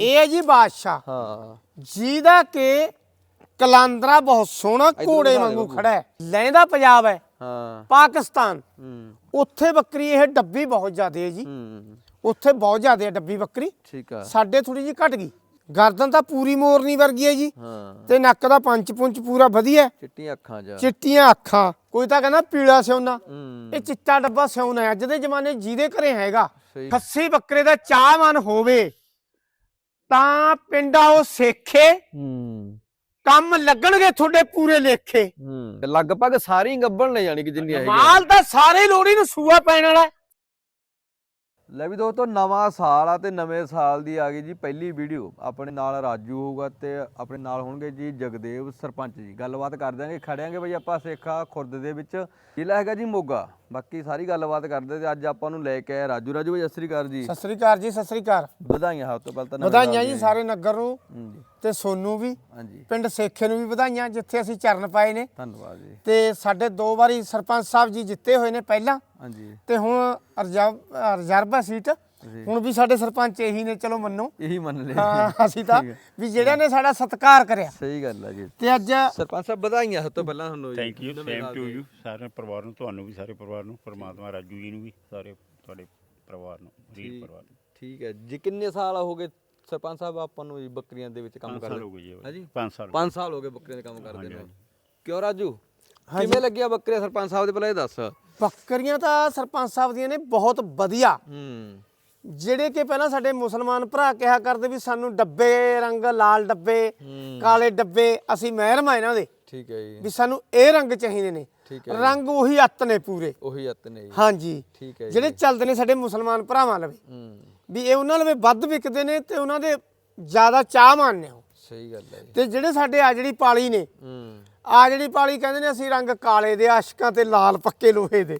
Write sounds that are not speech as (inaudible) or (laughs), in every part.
ਇਹ ਹੈ ਜੀ ਬਾਦਸ਼ਾਹ। ਹਾਂ। ਜਿਹਦਾ ਕਿ ਕਲਾਂਦਰਾ ਬਹੁਤ ਸੋਹਣਾ ਘੋੜੇ ਵਾਂਗੂ। ਖੜਾ ਹੈ। ਲਹਿੰਦਾ ਪੰਜਾਬ ਹੈ। ਹਾਂ। ਪਾਕਿਸਤਾਨ। ਉੱਥੇ ਬੱਕਰੀ ਇਹ ਡੱਬੀ ਬਹੁਤ ਜ਼ਿਆਦੇ ਹੈ ਜੀ। ਉੱਥੇ ਬਹੁਤ ਜ਼ਿਆਦੇ ਹੈ ਡੱਬੀ ਬੱਕਰੀ। ਠੀਕ ਆ। ਸਾਡੇ ਥੋੜੀ ਜੀ ਘਟ ਗਈ। ਗਰਦਨ ਤਾਂ ਪੂਰੀ ਮੋਰਨੀ ਵਰਗੀ ਹੈ ਜੀ। ਹਾਂ। ਤੇ ਨੱਕ ਦਾ ਪੰਚ ਪੁੰਚ ਪੂਰਾ ਵਧੀਆ। ਚਿੱਟੀਆਂ ਅੱਖਾਂ ਜਾ। ਚਿੱਟੀਆਂ ਅੱਖਾਂ। ਕੋਈ ਤਾਂ ਕਹਿੰਦਾ ਪੀਲਾ ਸਿਉਨਾ। ਇਹ ਚਿੱਟਾ ਡੱਬਾ ਸਿਉਨਾ ਅੱਜ ਦੇ ਜ਼ਮਾਨੇ ਜਿਹਦੇ ਘਰੇ ਹੈਗਾ ਖੱਸੀ ਬੱਕਰੇ ਦਾ ਚਾਹਵਾਨ ਹੋਵੇ। ਤਾਂ ਪਿੰਡਾ ਉਹ ਸੇਖੇ। ਹੂੰ। ਕੰਮ ਲੱਗਣਗੇ ਤੁਹਾਡੇ ਪੂਰੇ ਲੇਖੇ। ਹੂੰ। ਤੇ ਲਗਭਗ ਸਾਰੀ ਗੱਬਣ ਨੇ ਜਾਣੀ ਕਿ ਜਿੰਨੀਆਂ ਹੈਗੀਆਂ। ਮਾਲ ਤਾਂ ਸਾਰੇ ਲੋੜੀ ਨੂੰ ਸੂਆ ਪੈਣ ਵਾਲਾ ਹੈ। ਲੈ ਵੀ ਦੋਸਤੋ ਨਵਾਂ ਸਾਲ ਆ ਤੇ ਨਵੇਂ ਸਾਲ ਦੀ ਆ ਗਈ ਜੀ ਪਹਿਲੀ ਵੀਡੀਓ। ਆਪਣੇ ਨਾਲ ਰਾਜੂ ਹੋਊਗਾ ਤੇ ਆਪਣੇ ਨਾਲ ਹੋਣਗੇ ਜੀ ਜਗਦੇਵ ਸਰਪੰਚ ਜੀ। ਗੱਲਬਾਤ ਕਰ ਦਿਆਂਗੇ ਖੜਿਆਂਗੇ ਬਈ ਆਪਾਂ ਸੇਖਾ ਖੁਰਦ ਦੇ ਵਿੱਚ। ਜ਼ਿਲ੍ਹਾ ਹੈਗਾ ਜੀ ਮੋਗਾ। ਬਾਕੀ ਸਾਰੀ ਗੱਲਬਾਤ ਕਰਦੇ ਤੇ ਅੱਜ ਆਪਾਂ ਨੂੰ ਲੈ ਕੇ ਆਏ ਰਾਜੂ। ਰਾਜੂ ਬਈ ਸਤਿ ਸ੍ਰੀ ਅਕਾਲ ਜੀ। ਸਤਿ ਸ੍ਰੀ ਅਕਾਲ ਜੀ ਸਤਿ ਸ੍ਰੀ ਅਕਾਲ। ਵਧਾਈਆਂ ਸਭ ਤੋਂ ਪਹਿਲਾਂ ਤਾਂ ਨਵੇਂ ਵਧਾਈਆਂ ਜੀ। ਸਾਰੇ ਨਗਰ ਨੂੰ ਤੇ ਸੋਨੂੰ ਵੀ ਹਾਂਜੀ। ਪਿੰਡ ਸੇਖੇ ਨੂੰ ਵੀ ਵਧਾਈਆਂ ਜਿੱਥੇ ਅਸੀਂ ਚਰਨ ਪਾਏ ਨੇ। ਧੰਨਵਾਦ ਜੀ। ਤੇ ਸਾਡੇ ਦੋ ਵਾਰੀ ਸਰਪੰਚ ਸਾਹਿਬ ਜੀ ਜਿੱਤੇ ਹੋਏ ਨੇ ਪਹਿਲਾਂ। ਹਾਂਜੀ। ਤੇ ਹੁਣ ਰਿਜ਼ਰਵ ਸੀਟ। ਹੁਣ ਵੀ ਸਾਡੇ ਸਰਪੰਚ ਇਹੀ ਨੇ ਚਲੋ ਮੰਨੋ। ਇਹੀ ਮੰਨ ਲਿਆ ਹਾਂ ਅਸੀਂ ਤਾਂ। ਵੀ ਜਿਹੜਿਆਂ ਨੇ ਸਾਡਾ ਸਤਿਕਾਰ ਕਰਿਆ। ਸਹੀ ਗੱਲ ਹੈ ਜੀ। ਤੇ ਅੱਜ ਸਰਪੰਚ ਸਾਹਿਬ ਵਧਾਈਆਂ ਸਭ ਤੋਂ ਪਹਿਲਾਂ ਤੁਹਾਨੂੰ ਜੀ। ਥੈਂਕ ਯੂ ਸੇਮ ਸਾਲ ਟੂ। ਯੂ ਸਾਰੇ ਪਰਿਵਾਰ ਨੂੰ ਤੁਹਾਨੂੰ ਵੀ ਸਾਰੇ ਪਰਿਵਾਰ ਨੂੰ ਪਰਮਾਤਮਾ ਰਾਜੂ ਜੀ ਨੂੰ ਵੀ ਸਾਰੇ ਤੁਹਾਡੇ ਪਰਿਵਾਰ ਨੂੰ ਠੀਕ- ਪਰਿਵਾਰ ਨੂੰ। ਠੀਕ ਹੈ। ਜੀ ਕਿੰਨੇ ਸਾਲ ਹੋ ਗਏ ਸਰਪੰਚ ਸਾਹਿਬ ਆਪਾਂ ਨੂੰ ਜੀ ਬੱਕਰੀਆਂ ਦੇ ਵਿੱਚ ਕੰਮ ਕਰਦੇ ਹੋ ਜੀ ਹਾਂਜੀ 5 ਸਾਲ 5 ਸਾਲ ਹੋ ਗਏ ਬੱਕਰੀਆਂ ਦੇ ਕੰਮ ਕਰਦੇ ਨੂੰ। ਕਿਉਂ ਰਾਜੂ? ਕਿਵੇਂ ਲੱਗਿਆ ਬੱਕਰੀਆਂ ਸਰਪੰਚ ਸਾਹਿਬ ਦੇ ਪਹਿਲਾਂ ਇਹ ਦੱਸ। ਬੱਕਰੀਆਂ ਤਾਂ ਸਰਪੰਚ ਸਾਹਿਬ ਦੀਆਂ ਨੇ ਬਹੁਤ ਵਧੀਆ। ਹੂੰ। ਜਿਹੜੇ ਕਿ ਪਹਿਲਾਂ ਸਾਡੇ ਮੁਸਲਮਾਨ ਭਰਾ ਕਿਹਾ ਕਰਦੇ ਵੀ ਸਾਨੂੰ ਡੱਬੇ ਰੰਗ ਲਾਲ ਡੱਬੇ ਹੂੰ। ਕਾਲੇ ਡੱਬੇ ਅਸੀਂ ਮਹਿਰਮ ਆ ਇਹਨਾਂ ਦੇ। ਠੀਕ ਹੈ ਜੀ। ਵੀ ਸਾਨੂੰ ਇਹ ਰੰਗ ਚਾਹੀਦੇ ਨੇ। ਠੀਕ ਹੈ ਰੰਗ ਉਹੀ ਅੱਤ ਨੇ ਪੂਰੇ। ਉਹੀ ਅੱਤ ਨੇ ਜੀ। ਹਾਂਜੀ। ਠੀਕ ਹੈ ਜੀ। ਜਿਹੜੇ ਚੱਲਦੇ ਨੇ ਸਾਡੇ ਮੁਸਲਮਾਨ ਭਰਾਵਾਂ ਲਵੇ। ਹੂੰ। ਵੀ ਇਹ ਉਹਨਾਂ ਲਵੇ ਵੱਧ ਵਿਕਦੇ ਨੇ ਤੇ ਉਹਨਾਂ ਦੇ ਜ਼ਿਆਦਾ ਚਾਹਵਾਨ ਨੇ ਉਹ। ਸਹੀ ਗੱਲ ਹੈ ਤੇ ਜਿਹੜੇ ਸਾਡੇ ਆ ਜਿਹੜੀ ਪਾਲੀ ਨੇ ਹੂੰ। ਆ ਜਿਹੜੀ ਪਾਲੀ ਕਹਿੰਦੇ ਨੇ ਅਸੀਂ ਰੰਗ ਕਾਲੇ ਦੇ ਆਸ਼ਕਾਂ ਤੇ ਲਾਲ ਪੱਕੇ ਲੋਹੇ ਦੇ।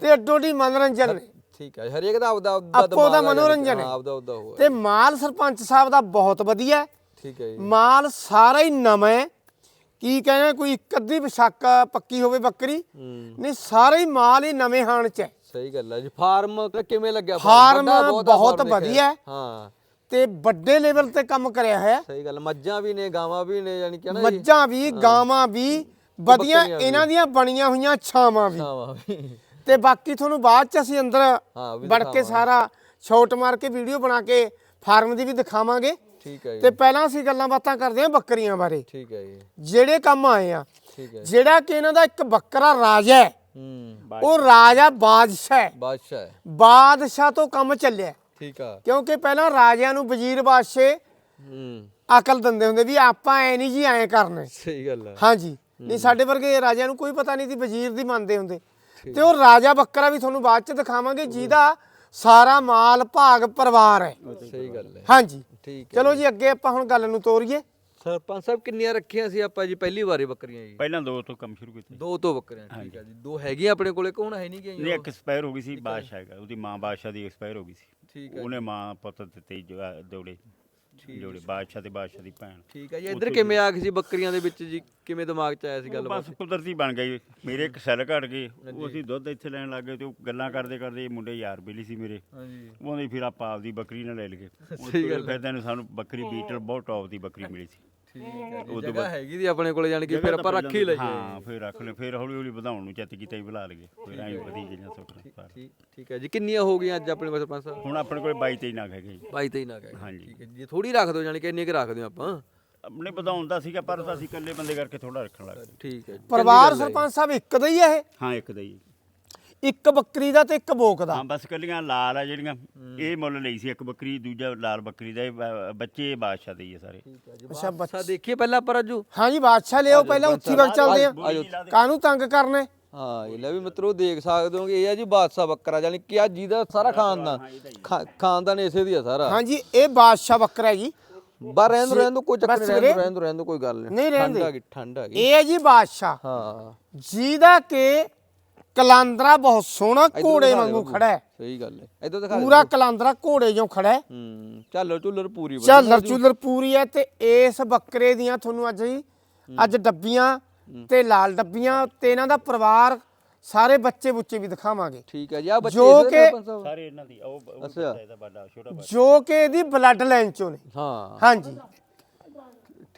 ਤੇ ਅੱਡੋ ਡੀ ਮਨੋਰੰਜਨ ਨੇ। ਠੀਕ ਹੈ ਹਰੇਕ ਦਾ ਆਪਦਾ ਆਪਦਾ ਆਪੋ ਦਾ ਮਨੋਰੰਜਨ ਹੈ। ਆਪਦਾ ਆਪਦਾ ਹੋਇਆ ਤੇ ਮਾਲ ਸਰਪੰਚ ਸਾਹਿਬ ਦਾ ਬਹੁਤ ਵਧੀਆ। ਠੀਕ ਹੈ ਜੀ। ਮਾਲ ਸਾਰਾ ਹੀ ਨਵਾਂ ਹੈ। ਕੀ ਕਹਿੰਦੇ ਕੋਈ ਇੱਕ ਅੱਧੀ ਵਿਸ਼ਾਕ ਪੱਕੀ ਹੋਵੇ ਬੱਕਰੀ ਨਹੀਂ ਸਾਰਾ ਹੀ ਮਾਲ ਹੀ ਨਵੇਂ ਹਾਣ ਚ ਹੈ। ਸਹੀ ਗੱਲ ਹੈ ਜੀ ਫਾਰਮ ਕਿਵੇਂ ਲੱਗਿਆ ਫਾਰਮ? ਬਹੁਤ। ਵਧੀਆ ਹੈ। ਹਾਂ। ਤੇ ਵੱਡੇ ਲੈਵਲ ਤੇ ਕੰਮ ਕਰਿਆ ਹੈ। ਸਹੀ ਗੱਲ ਮੱਝਾਂ ਵੀ ਨੇ ਗਾਵਾਂ ਵੀ ਨੇ ਯਾਨੀ ਕਿ ਨਾ ਮੱਝਾਂ ਵੀ ਗਾਵਾਂ ਵੀ ਵਧੀਆ। ਇਹਨਾਂ ਦੀਆਂ ਬਣੀਆਂ ਹੋਈਆਂ ਛਾਵਾਂ ਵੀ। ਗਾਵਾਂ ਵੀ। ਤੇ ਬਾਕੀ ਤੁਹਾਨੂੰ ਬਾਅਦ ਚ ਅਸੀਂ ਅੰਦਰ ਹਾਂ, ਵੀ ਵੜ ਕੇ ਦਿਖਾਵਾਂਗੇ। ਸਾਰਾ ਸ਼ਾਟ ਮਾਰ ਕੇ ਵੀਡੀਓ ਬਣਾ ਕੇ ਫਾਰਮ ਦੀ ਵੀ ਦਿਖਾਵਾਂਗੇ। ਠੀਕ ਹੈ ਜੀ। ਤੇ ਪਹਿਲਾਂ ਅਸੀਂ ਗੱਲਾਂ ਬਾਤਾਂ ਕਰਦੇ ਹਾਂ ਬੱਕਰੀਆਂ ਬਾਰੇ। ਠੀਕ ਹੈ ਜੀ। ਜਿਹੜੇ ਕੰਮ ਆਏ ਆ ਠੀਕ ਹੈ ਜਿਹੜਾ ਕਿ ਇਹਨਾਂ ਦਾ ਇੱਕ ਬੱਕਰਾ ਰਾਜਾ ਹੈ ਹੂੰ। ਉਹ ਰਾਜਾ ਬਾਦਸ਼ਾਹ ਹੈ। ਬਾਦਸ਼ਾਹ ਹੈ। ਬਾਦਸ਼ਾਹ ਤੋਂ ਕੰਮ ਚੱਲਿਆ। ਠੀਕ ਆ। ਕਿਉਂਕਿ ਪਹਿਲਾਂ ਰਾਜਿਆਂ ਨੂੰ ਵਜ਼ੀਰ ਬਾਦਸ਼ਾਹ ਹੂੰ। ਅਕਲ ਦਿੰਦੇ ਹੁੰਦੇ ਵੀ ਆਪਾਂ ਐ ਨਹੀਂ ਜੀ ਐ ਕਰਨਾ। ਸਹੀ ਗੱਲ ਹੈ ਹਾਂਜੀ। ਨਹੀਂ ਸਾਡੇ ਵਰਗੇ ਰਾਜਿਆਂ ਨੂੰ ਕੋਈ ਪਤਾ ਨਹੀਂ ਸੀ ਵਜ਼ੀਰ ਦੀ ਮੰਨਦੇ ਹੁੰਦੇ। ਤੇ ਉਹ ਰਾਜਾ ਬੱਕਰਾ ਵੀ ਤੁਹਾਨੂੰ ਬਾਅਦ ਚ ਦਿਖਾਵਾਂਗੇ ਜਿਹਦਾ ਸਾਰਾ ਮਾਲ ਭਾਗ ਪਰਿਵਾਰ ਹੈ। ਸਹੀ ਗੱਲ ਹੈ। ਹਾਂਜੀ। ਠੀਕ ਹੈ ਚਲੋ ਜੀ। ਅੱਗੇ ਆਪਾਂ ਹੁਣ ਗੱਲ ਨੂੰ ਤੋਰੀਏ। ਸਰਪੰਚ ਸਾਹਿਬ ਕਿੰਨੀਆਂ ਰੱਖੀਆਂ ਸੀ ਆਪਾਂ ਜੀ? ਪਹਿਲੀ ਵਾਰੀ ਬੱਕਰੀਆਂ ਜੀ। ਪਹਿਲਾਂ ਦੋ ਤੋਂ ਕੰਮ ਸ਼ੁਰੂ ਕੀਤਾ। ਦੋ ਤੋਂ ਬੱਕਰੀਆਂ ਠੀਕ ਹੈ ਜੀ। ਦੋ ਹੈਗੀਆਂ ਆਪਣੇ ਕੋਲੇ ਕੌਣ ਹੈ ਨਹੀਂ ਨਹੀਂ ਗਈਆਂ ਇੱਕ ਐਕਸਪਾਇਰ ਹੋ ਗਈ ਸੀ ਬਾਦਸ਼ਾਹ ਹੈਗਾ। ਉਹਦੀ ਮਾਂ ਬਾਦਸ਼ਾਹ ਦੀ ਐਕਸਪਾਇਰ ਹੋ ਗਈ ਸੀ। ਠੀਕ ਹੈ ਉਹਨੇ ਮਾਂ ਪੁੱਤ ਦਿੱਤੇ ਜਵਾ ਦੋੜੇ ਜੋੜੇ ਬਾਦਸ਼ਾਹ ਤੇ ਬਾਦਸ਼ਾਹ ਦੀ ਭੈਣ। ਠੀਕ ਹੈ ਜੀ ਇੱਧਰ ਕਿਵੇਂ ਆ ਗਈ ਸੀ ਬੱਕਰੀਆਂ ਦੇ ਵਿੱਚ ਜੀ? ਕਿਵੇਂ ਦਿਮਾਗ 'ਚ ਆਇਆ ਸੀ ਉਹ ਗੱਲ ਬਸ ਕੁਦਰਤੀ ਬਣ ਗਈ। ਮੇਰੇ ਇੱਕ ਸੈੱਲ ਘਟ ਗਏ। ਉਹ ਅਸੀਂ ਦੁੱਧ ਇੱਥੇ ਲੈਣ ਲੱਗ ਗਏ ਤੇ ਉਹ ਗੱਲਾਂ ਕਰਦੇ ਕਰਦੇ ਇਹ ਮੁੰਡੇ ਯਾਰ ਬੇਲੀ ਸੀ ਮੇਰੇ। ਹਾਂਜੀ। ਉਹਨੇ ਫਿਰ ਆਪਾਂ ਆਪਦੀ ਬੱਕਰੀ ਨਾਲ ਲੈ ਲਗੇ ਸਹੀ ਗੱਲ ਹੈ। ਫਿਰ ਤੈਨੂੰ ਸਾਨੂੰ ਬੱਕਰੀ ਬੀਟਲ ਬਹੁਤ ਟੌਪ ਦੀ ਬੱਕਰੀ ਮਿਲੀ ਸੀ। ਠੀਕ ਹੈ ਜੀ। ਜਗ੍ਹਾ ਹੈਗੀ ਦੀ ਆਪਣੇ ਕੋਲੇ ਜਾਣੀ ਕਿ ਫਿਰ ਆਪਾਂ ਰੱਖ ਹੀ ਲਈਏ। ਹਾਂ ਫਿਰ ਰੱਖ ਲੈ ਫਿਰ ਹੌਲੀ ਹੌਲੀ ਵਧਾਉਣ ਨੂੰ ਚਿੱਤ ਕੀਤਾ ਹੀ ਬੁਲਾ ਲਗੇ ਫਿਰ ਐਂ ਵਧੀ ਗਈਆਂ ਸੁੱਕਣਾ ਠੀਕ ਠੀਕ ਹੈ ਜੀ। ਕਿੰਨੀਆਂ ਹੋ ਗਈਆਂ ਅੱਜ ਆਪਣੇ ਕੋਲ ਸਰਪੰਚ ਸਾਹਿਬ? ਹੁਣ ਆਪਣੇ ਕੋਲ 22 23 ਨਗ ਹੈਗੇ ਜੀ। 22 23 ਨਾ ਗਏ ਹਾਂਜੀ। ਠੀਕ ਹੈ ਜੀ। ਥੋੜੀ ਰੱਖ ਦਿਓ ਜਾਣੀ ਕਿ ਇੰਨੇ ਕਿ ਰੱਖ ਦਿਓ ਆਪਾਂ। ਆਪਣੇ ਵਧਾਉਣ ਦਾ ਸੀਗਾ ਪਰ ਅਸੀਂ ਇਕੱਲੇ ਬੰਦੇ ਕਰਕੇ ਥੋੜਾ ਰੱਖਣ ਲੱਗ ਗਏ। ਠੀਕ ਹੈ ਜੀ। ਪਰਿਵਾਰ ਗੱਲ ਹੈ ਸਰਪੰਚ ਸਾਹਿਬ ਇੱਕ ਦਾ ਹੀ ਹੈ ਇਹ? ਹਾਂ ਇੱਕ ਦਾ ਹੀ ਇੱਕ ਬੱਕਰੀ ਦਾ ਤੇ ਇੱਕ ਬੋਕ ਦਾ। ਹਾਂ ਬਸ ਕੱਲੀਆਂ ਲਾਲ ਆ ਜਿਹੜੀਆਂ ਇਹ ਮੁੱਲ ਲਈ ਸੀ ਇੱਕ ਬੱਕਰੀ ਦੂਜਾ ਲਾਲ ਬੱਕਰੀ ਦਾ ਇਹ ਬ- ਬੱਚੇ ਬਾਦਸ਼ਾਹ ਦੇ ਹੀ ਆ ਸਾਰੇ। ਅੱਛਾ ਅੱਛਾ ਦੇਖੀਏ ਪਹਿਲਾਂ ਆਪਾਂ ਰਾਜੂ। ਹਾਂਜੀ ਬਾਦਸ਼ਾਹ ਲਿਓ ਪਹਿਲਾਂ ਉੱਥੀ ਵਗ ਚੱਲਦੇ ਆ। ਕਾਹਨੂੰ ਤੰਗ ਕਰਨੇ? ਹਾਂ ਇਹ ਲੈ ਵੀ ਮਿੱਤਰੋ ਦੇਖ ਸਕਦੇ ਹੋਗੇ ਇਹ ਆ ਜੀ ਬਾਦਸ਼ਾਹ ਬੱਕਰਾ ਜਾਨੀ ਕਿ ਆ ਜਿਹਦਾ ਸਾਰਾ ਖਾਨਦਾਨ। ਖਾ- ਖਾਨਦਾਨ ਇਸੇ ਦੀ ਆ ਸਾਰਾ। ਹਾਂਜੀ ਇਹ ਬਾਦਸ਼ਾਹ ਬੱਕਰਾ ਹੈ ਜੀ। ਬਾ ਰਹਿਣ ਦੋ ਰਹਿਣ ਦੋ ਕੋਈ ਚੱਕਰ ਬਸ ਨਹੀਂ ਰਹਿਣ ਵੀਰੇ। ਦੋ ਰਹਿਣ ਦੋ ਰਹਿਣ ਦੋ ਕੋਈ ਗੱਲ ਨਹੀਂ। ਨਹੀਂ ਰਹਿਣ ਠੰਡ ਦੇ। ਆ ਗਈ ਠੰਡ ਆ ਗਈ। ਇਹ ਹੈ ਜੀ ਬਾਦਸ਼ਾਹ। ਹਾਂ। ਜਿਹਦਾ ਕਿ ਕਲਾਂਦਰਾ ਬਹੁਤ ਸੋਹਣਾ ਘੋੜੇ ਵਾਂਗੂ। ਖੜਾ ਹੈ। ਸਹੀ ਗੱਲ ਹੈ। ਇਧਰ ਦਿਖਾ ਪੂਰਾ ਕਲਾਂਦਰਾ ਘੋੜੇ ਜਿਉਂ ਖੜਾ ਹੈ। ਹੂੰ ਚੱਲਰ ਚੁੱਲਰ ਪੂਰੀ ਝਾਲਰ ਚੁਲਰ ਪੂਰੀ ਹੈ ਤੇ ਇਸ ਬੱਕਰੇ ਦੀਆਂ ਤੁਹਾਨੂੰ ਅੱਜ ਹੀ ਅੱਜ ਡੱਬੀਆਂ ਤੇ ਲਾਲ ਡੱਬੀਆਂ ਤੇ ਇਹਨਾਂ ਦਾ ਪਰਿਵਾਰ ਸਾਰੇ ਬੱਚੇ ਬੁੱਚੇ ਵੀ ਦਿਖਾਵਾਂਗੇ। ਠੀਕ ਹੈ ਜੀ ਆ ਬੱਚੇ ਜੋ ਕਿ-? ਸਾਰੇ ਇਹਨਾਂ ਦੀ ਉਹ ਅੱਛਾ। ਇਹਦਾ ਵੱਡਾ ਛੋਟਾ ਬੱਚਾ ਜੋ ਕਿ ਇਹਦੀ ਬਲੱਡ ਲਾਈਨ ਚੋਂ ਨੇ। ਹਾਂ। ਹਾਂਜੀ।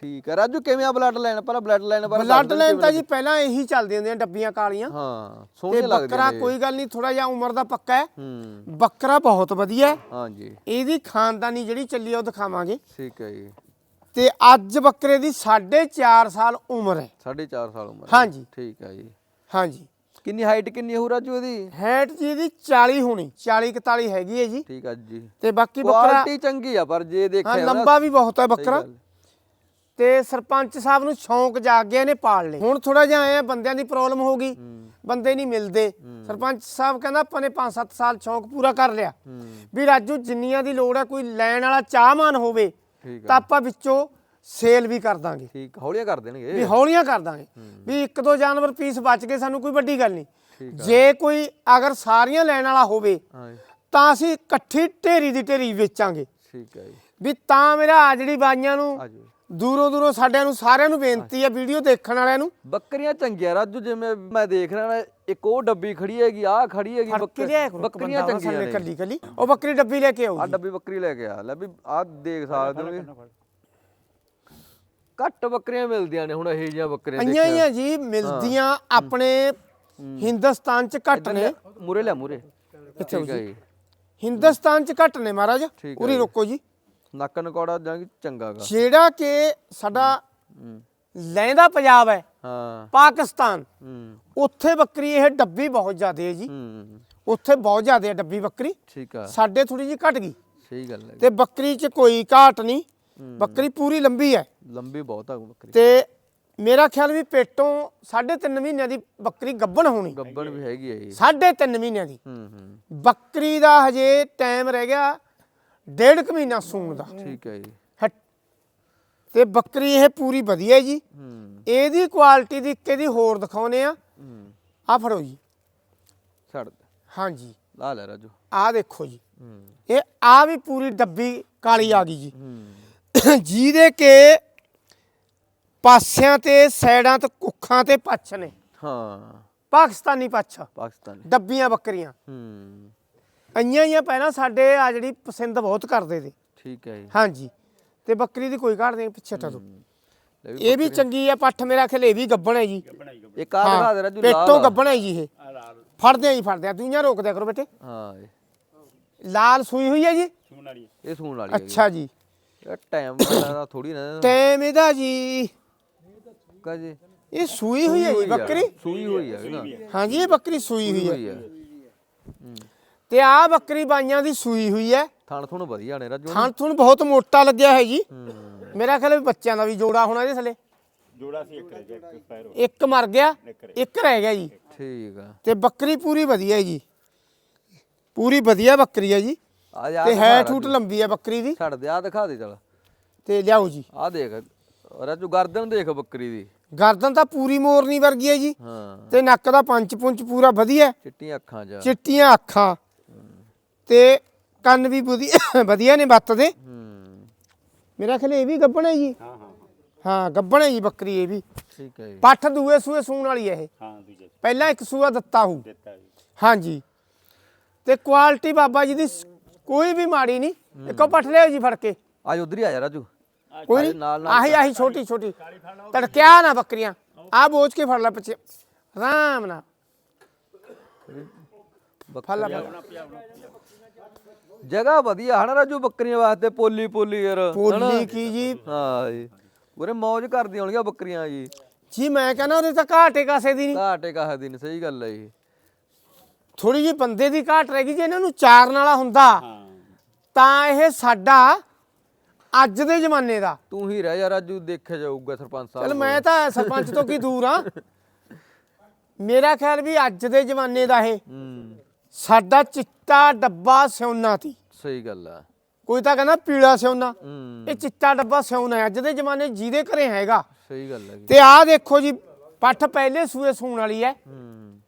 ਠੀਕ ਹੈ ਰਾਜੂ ਕਿਵੇਂ ਆ ਬਲੱਡ ਲਾਈਨ ਪਹਿਲਾਂ ਬਲੱਡ ਲਾਈਨ ਬਾਰੇ ਬਲੱਡ ਲਾਈਨ ਤਾਂ ਜੀ ਪਹਿਲਾਂ ਇਹੀ ਚੱਲਦੀਆਂ ਹੁੰਦੀਆਂ ਡੱਬੀਆਂ ਕਾਲੀਆਂ। ਹਾਂ ਸੋਹਣੇ ਲੱਗਦੇ ਬੱਕਰਾ ਨੇ। ਕੋਈ ਗੱਲ ਨਹੀਂ ਥੋੜਾ ਜਿਹਾ ਉਮਰ ਦਾ ਪੱਕਾ ਹੈ। ਹੂੰ। ਬੱਕਰਾ ਬਹੁਤ ਵਧੀਆ ਹੈ। ਹਾਂਜੀ। ਇਹਦੀ ਖਾਨਦਾਨੀ ਜਿਹੜੀ ਚੱਲੀ ਆ ਉਹ ਦਿਖਾਵਾਂਗੇ। ਠੀਕ ਹੈ ਜੀ। ਤੇ ਅੱਜ ਬੱਕਰੇ ਦੀ 4.5 ਸਾਲ ਉਮਰ ਹੈ। 4.5 ਸਾਲ ਉਮਰ ਹੈ। ਹਾਂਜੀ। ਠੀਕ ਹੈ ਜੀ। ਹਾਂਜੀ। ਕਿੰਨੀ ਹਾਈਟ ਕਿੰਨੀ ਹੋ ਰਾਜੂ ਇਹਦੀ? ਹੈਟ ਜੀ ਇਹਦੀ 40 ਹੋਣੀ 40 41 ਹੈਗੀ ਹੈ ਜੀ। ਠੀਕ ਹੈ ਜੀ। ਤੇ ਬਾਕੀ ਬੱਕਰਾ ਕੁਆਲਿਟੀ ਚੰਗੀ ਆ ਪਰ ਜੇ ਦੇਖਿਆ ਨਾ- ਲੰਬਾ ਵੀ ਬਹੁਤ ਹੈ ਸਹੀ ਬੱਕਰਾ। ਗੱਲ। ਤੇ ਸਰਪੰਚ ਸਾਹਿਬ ਨੂੰ ਸ਼ੌਂਕ ਜਾਗ ਗਿਆ ਇਹਨੇ ਪਾਲ ਲਏ। ਹੁਣ ਥੋੜਾ ਜਿਹਾ ਆਇਆ ਬੰਦਿਆਂ ਦੀ ਪ੍ਰੋਬਲਮ ਹੋ ਗਈ। ਬੰਦੇ ਨਹੀਂ ਮਿਲਦੇ। ਸਰਪੰਚ ਸਾਹਿਬ ਕਹਿੰਦਾ ਆਪਾਂ ਨੇ 5-7 ਸਾਲ ਸ਼ੌਂਕ ਪੂਰਾ ਕਰ ਲਿਆ। ਵੀ ਰਾਜੂ ਜਿੰਨੀਆਂ ਦੀ ਲੋੜ ਹੈ ਕੋਈ ਲੈਣ ਵਾਲਾ ਚਾਹਮਾਨ ਹੋਵੇ ਤਾਂ ਆਪਾਂ ਵਿੱਚੋਂ ਸੇਲ ਵੀ ਕਰ ਦਾਂਗੇ। ਠੀਕ ਹੌਲੀਆਂ ਕਰ ਵੀ ਦੇਣਗੇ ਹੌਲੀਆਂ ਕਰ ਦਾਂਗੇ। ਵੀ ਇੱਕ ਦੋ ਜਾਨਵਰ ਪੀਸ ਬਚ ਗਏ ਸਾਨੂੰ ਕੋਈ ਵੱਡੀ ਗੱਲ ਨਹੀਂ। ਜੇ ਕੋਈ ਅਗਰ ਸਾਰੀਆਂ ਲੈਣ ਵਾਲਾ ਹੋਵੇ ਤਾਂ ਅਸੀਂ ਇਕੱਠੀ ਢੇਰੀ ਦੀ ਢੇਰੀ ਵੇਚਾਂਗੇ। ਠੀਕ ਹੈ ਜੀ। ਵੀ ਤਾਂ ਮੇਰਾ ਆਜੜੀ ਬਾਈਆਂ ਨੂੰ ਦੂਰੋਂ ਦੂਰੋਂ ਸਾਡਿਆਂ ਨੂੰ ਸਾਰਿਆਂ ਨੂੰ ਬੇਨਤੀ ਹੈ ਵੀਡੀਓ ਦੇਖਣ ਵਾਲਿਆਂ ਨੂੰ। ਬੱਕਰੀਆਂ ਚੰਗੀਆਂ ਰਾਜੂ ਜਿਵੇਂ ਮੈਂ ਦੇਖ ਰਿਹਾ ਨਾ ਇੱਕ ਉਹ ਡੱਬੀ ਖੜੀ ਹੈਗੀ ਆ ਖੜੀ ਹੈਗੀ ਫੜ ਕੇ ਬੱਕਰੀ- ਲਿਆ ਕਰੋ ਬੱਕਰੀਆਂ ਚੰਗੀਆਂ ਨੇ। ਕੱਲੀ ਕੱਲੀ। ਉਹ ਬੱਕਰੀ ਡੱਬੀ ਲੈ ਕੇ ਆਓ ਆ ਜੀ। ਡੱਬੀ ਬੱਕਰੀ ਲੈ ਕੇ ਆ ਲੈ ਵੀ ਆ ਦੇਖ ਸਕਦੇ ਹੋ ਘੱਟ ਬੱਕਰੀਆਂ ਮਿਲਦੀਆਂ ਨੇ ਹੁਣ ਇਹ ਜਿਹੀਆਂ ਬੱਕਰੀਆਂ ਆਈਆਂ ਹੀ ਆ ਜੀ ਮਿਲਦੀਆਂ ਆਪਣੇ ਹਿੰਦੁਸਤਾਨ ਚ ਘੱਟ ਨੇ। ਮੂਰੇ ਲਿਆ ਮੂਰੇ ਕਿੱਥੇ ਹੈ ਜੀ? ਹਿੰਦੁਸਤਾਨ ਚ ਘੱਟ ਨੇ ਮਹਾਰਾਜ। ਠੀਕ ਉਰੀ ਰੋਕੋ ਜੀ। ਨੱਕ ਨਕੌੜਾ ਜਾਂ ਚੰਗਾਗਾ ਜਿਹੜਾ ਕਿ ਸਾਡਾ ਹੂੰ। ਲਹਿੰਦਾ ਪੰਜਾਬ ਹੈ ਹਾਂ। ਪਾਕਿਸਤਾਨ। ਹੂੰ। ਉੱਥੇ ਬੱਕਰੀ ਇਹ ਡੱਬੀ ਬਹੁਤ ਜ਼ਿਆਦੇ ਹੈ ਜੀ। ਹੂੰ ਉੱਥੇ ਬਹੁਤ ਜ਼ਿਆਦੇ ਹੈ ਡੱਬੀ ਬੱਕਰੀ। ਠੀਕ ਆ। ਸਾਡੇ ਥੋੜੀ ਜੀ ਘਟ ਗਈ। ਸਹੀ ਗੱਲ ਹੈ। ਤੇ ਬੱਕਰੀ 'ਚ ਕੋਈ ਘਾਟ ਨਹੀਂ। ਬੱਕਰੀ ਪੂਰੀ ਲੰਬੀ ਹੈ। ਲੰਬੀ ਬਹੁਤ ਆ ਬੱਕਰੀ। ਤੇ ਮੇਰਾ ਖਿਆਲ ਵੀ ਪੇਟੋਂ 3.5 ਮਹੀਨਿਆਂ ਦੀ ਬੱਕਰੀ ਗੱਭਣ ਹੋਣੀ। ਗੱਬਣ ਵੀ ਹੈਗੀ ਹੈ ਜੀ। 3.5 ਮਹੀਨਿਆਂ ਦੀ। ਹੂੰ ਹੂੰ। ਬੱਕਰੀ ਦਾ ਹਜੇ ਟਾਈਮ ਰਹਿ ਗਿਆ ਡੇਢ ਕੁ ਮਹੀਨਾ ਸੂਣ ਦਾ। ਠੀਕ ਹੈ ਜੀ। ਹਟ- ਤੇ ਬੱਕਰੀ ਇਹ ਪੂਰੀ ਵਧੀਆ ਜੀ। ਹੂੰ। ਇਹਦੀ ਕੁਆਲਿਟੀ ਦੀ ਇੱਕ ਇਹਦੀ ਹੋਰ ਦਿਖਾਉਨੇ ਆ। ਹੂੰ। ਆ ਫੜੋ ਜੀ। ਛੱਡ ਦੇ। ਹਾਂਜੀ। ਲਾ ਲੈ ਰਾਜੂ। ਆ ਦੇਖੋ ਜੀ। ਹੂੰ। ਇਹ ਆ ਵੀ ਪੂਰੀ ਡੱਬੀ ਕਾਲੀ ਆ ਗਈ ਜੀ। ਹੂੰ। (coughs) ਜਿਹਦੇ ਕੇ ਪਾਸਿਆਂ ਤੇ ਸਾਈਡਾਂ ਤੇ ਕੁੱਖਾਂ ਤੇ ਪੱਛ ਨੇ। ਹਾਂ। ਪਾਕਿਸਤਾਨੀ ਪੱਛ। ਪਾਕਿਸਤਾਨੀ। ਡੱਬੀਆਂ ਬੱਕਰੀਆਂ। ਹੂੰ। ਆਈਆਂ ਹੀ ਆ ਪਹਿਲਾਂ ਸਾਡੇ ਆ ਜਿਹੜੀ ਪਸੰਦ ਬਹੁਤ ਕਰਦੇ ਤੇ ਠੀਕ ਹੈ ਜੀ। ਹਾਂਜੀ। ਤੇ ਬੱਕਰੀ ਦੀ ਕੋਈ ਘਾਟ ਨਹੀਂ ਪਿੱਛੇ ਟਾ ਲੈ ਵੀ ਇਹ ਵੀ ਚੰਗੀ ਆ ਪੱਠ ਮੇਰਾ ਖਿਆਲ ਇਹ ਵੀ ਗੱਬਣ ਹੈ ਜੀ। ਇੱਕ ਆ ਦਿਖਾ ਦੇ ਰਾਜੂ ਲਾਲ ਪੇਟੋਂ ਆ। ਗੱਬਣ ਹੈ ਜੀ ਇਹ। ਫੜਦੇ ਆ ਜੀ ਫੜਦੇ ਆ। ਦੂਈਆਂ ਰੋਕ ਦਿਆ ਕਰੋ ਬੇਟੇ। ਹਾਂ ਜੀ। ਲਾਲ ਸੂਈ ਹੋਈ ਹੈ ਜੀ? ਸੂਣ ਵਾਲੀ ਇਹ ਸੂਣ ਵਾਲੀ ਹੈਗੀ ਅੱਛਾ ਜੀ। ਇਹ ਟਾਈਮ ਦਾ ਥੋੜੀ ਨਾ। ਟਾਈਮ ਇਹਦਾ ਜੀ। ਕਾ ਜੀ। ਇਹ ਸੂਈ ਹੋਈ ਹੈ ਜੀ ਬੱਕਰੀ? ਸੂਈ ਹੋਈ ਹੈ ਨਾ ਹਾਂਜੀ ਇਹ ਬੱਕਰੀ ਸੂਈ ਹੋਈ ਹੈ। ਹੋਈ ਹੈ। ਤੇ ਆ ਬੱਕਰੀ ਬਾਈਆਂ ਦੀ ਸੂਈ ਹੋਈ ਹੈ ਥਣ ਥੁਣ ਵਧੀਆ ਨੇ ਰਾਜੂ। ਥਣ ਥੁਣ ਬਹੁਤ ਮੋਟਾ ਲੱਗਿਆ ਹੈ ਜੀ। ਮੇਰਾ ਖਿਆਲ ਵੀ ਬੱਚਿਆਂ ਦਾ ਵੀ ਜੋੜਾ ਹੋਣਾ ਇਹਦੇ ਥੱਲੇ। ਜੋੜਾ ਸੀ ਇੱਕ ਰਹਿ ਗਿਆ ਇੱਕ ਪੈਰ ਹੋ ਇੱਕ ਮਰ ਗਿਆ ਇੱਕ ਰਹਿ ਗਿਆ। ਜੀ। ਠੀਕ ਆ। ਤੇ ਬੱਕਰੀ ਪੂਰੀ ਵਧੀਆ ਹੈ ਜੀ। ਪੂਰੀ ਵਧੀਆ ਬੱਕਰੀ ਹੈ ਜੀ। ਆ ਜਾ ਤੇ ਹੈ ਠੂਟ ਲੰਬੀ ਹੈ ਬੱਕਰੀ ਦੀ। ਛੱਡ ਦੇ ਆ ਦਿਖਾ ਦੇ ਚਲ। ਤੇ ਲਿਆਓ ਜੀ। ਆ ਦੇਖ ਰਾਜੂ ਗਰਦਨ ਦੇਖ ਬੱਕਰੀ ਦੀ। ਗਰਦਨ ਤਾਂ ਪੂਰੀ ਮੋਰਨੀ ਵਰਗੀ ਹੈ ਜੀ। ਹਾਂ। ਤੇ ਨੱਕ ਦਾ ਪੰਚ ਪੁੰਚ ਪੂਰਾ ਵਧੀਆ। ਚਿੱਟੀਆਂ ਅੱਖਾਂ ਜਾ ਚਿੱਟੀਆਂ ਅੱਖਾਂ। ਤੇ ਕੰਨ ਵੀ ਵਧੀਆ ਵਧੀਆ ਨੇ ਬੱਤ ਦੇ। ਹੂੰ ਮੇਰਾ ਖਿਆਲ ਇਹ ਵੀ ਗੱਬਣ ਹੈ ਜੀ। ਹਾਂ ਹਾਂ ਹਾਂ। ਗੱਬਣ ਹੈ ਜੀ ਬੱਕਰੀ ਇਹ ਵੀ। ਠੀਕ ਹੈ ਜੀ। ਪੱਠ ਦੂਏ ਸੂਏ ਸੂਣ ਵਾਲੀ ਹੈ ਇਹ। ਹਾਂ ਪਹਿਲਾਂ ਇੱਕ ਸੂਆ ਦਿੱਤਾ ਹੂ ਦਿੱਤਾ ਜੀ। ਤੇ ਕੁਆਲਿਟੀ ਬਾਬਾ ਜੀ ਦੀ ਕੋਈ ਵੀ ਮਾੜੀ ਨਹੀਂ। ਇੱਕੋ ਪੱਠ ਲਿਆਓ ਜੀ ਫੜ ਕੇ। ਆ ਉਧਰ ਹੀ ਆ ਜਾ ਰਾਜੂ। ਕੋਈ ਆਜੋ ਨਾਲ ਆਹੀ ਆਹੀ ਛੋਟੀ ਛੋਟੀ। ਤੜਕਿਆ ਨਾ ਬੱਕਰੀਆਂ। ਆ ਬੋਝ ਕੇ ਫੜ ਲੈ ਪਿੱਛੇ। ਆਰਾਮ ਨਾਲ। ਫੜ ਲੈ ਫੜ ਲੈ। ਜਗ੍ਹਾ ਵਧੀਆ ਹਨਾ ਰਾਜੂ ਬੱਕਰੀਆਂ ਵਾਸਤੇ ਪੋਲੀ ਪੋਲੀ ਯਾਰ ਪੋਲੀ ਕੀ ਜੀ? ਹਾਂ ਜੀ। ਉਰੇ ਮौज ਕਰਦੀਆਂ ਹੋਣਗੀਆਂ ਬੱਕਰੀਆਂ ਜੀ। ਜੀ ਮੈਂ ਕਹਿੰਦਾ ਉਹਦੇ ਤਾਂ ਘਾਟੇ ਕਾਸੇ ਦੀ ਨਹੀਂ। ਘਾਟੇ ਕਾਹ ਦੀ ਨੀ ਸਹੀ ਗੱਲ ਹੈ ਜੀ। ਥੋੜੀ ਜੀ ਬੰਦੇ ਦੀ ਘਾਟ ਰਹਿ ਗਈ ਜੇ ਇਹਨਾਂ ਨੂੰ ਚਾਰਨ ਵਾਲਾ ਹੁੰਦਾ ਹਾਂ ਤਾਂ ਇਹ ਸਾਡਾ ਅੱਜ ਦੇ ਜ਼ਮਾਨੇ ਦਾ। ਤੂੰ ਹੀ ਰਹਿ ਜਾ ਰਾਜੂ ਦੇਖਿਆ ਜਾਊਗਾ ਸਰਪੰਚ ਸਾਹਿਬ ਚਲ ਮੈਂ ਤਾਂ ਸਰਪੰਚ ਤੋਂ ਕੀ ਦੂਰ ਆ? (laughs) ਮੇਰਾ ਖਿਆਲ ਵੀ ਅੱਜ ਦੇ ਜ਼ਮਾਨੇ ਦਾ ਇਹ। ਹੂੰ। ਸਾਡਾ ਚਿੱਟਾ ਡੱਬਾ ਸਿਉਨਾ ਤੀ ਸਹੀ ਗੱਲ ਆ। ਕੋਈ ਤਾਂ ਕਹਿੰਦਾ ਪੀਲਾ ਸਿਉਨਾ ਹੂੰ। ਇਹ ਚਿੱਟਾ ਡੱਬਾ ਸਿਉਨਾ ਹੈ। ਅੱਜ ਦੇ ਜ਼ਮਾਨੇ 'ਚ ਜਿਹਦੇ ਘਰੇ ਹੈਗਾ। ਸਹੀ ਗੱਲ ਹੈ ਤੇ ਆਹ ਦੇਖੋ ਜੀ ਪੱਠ ਪਹਿਲੇ ਸੂਏ ਸੂਣ ਵਾਲੀ ਹੈ। ਹੂੰ।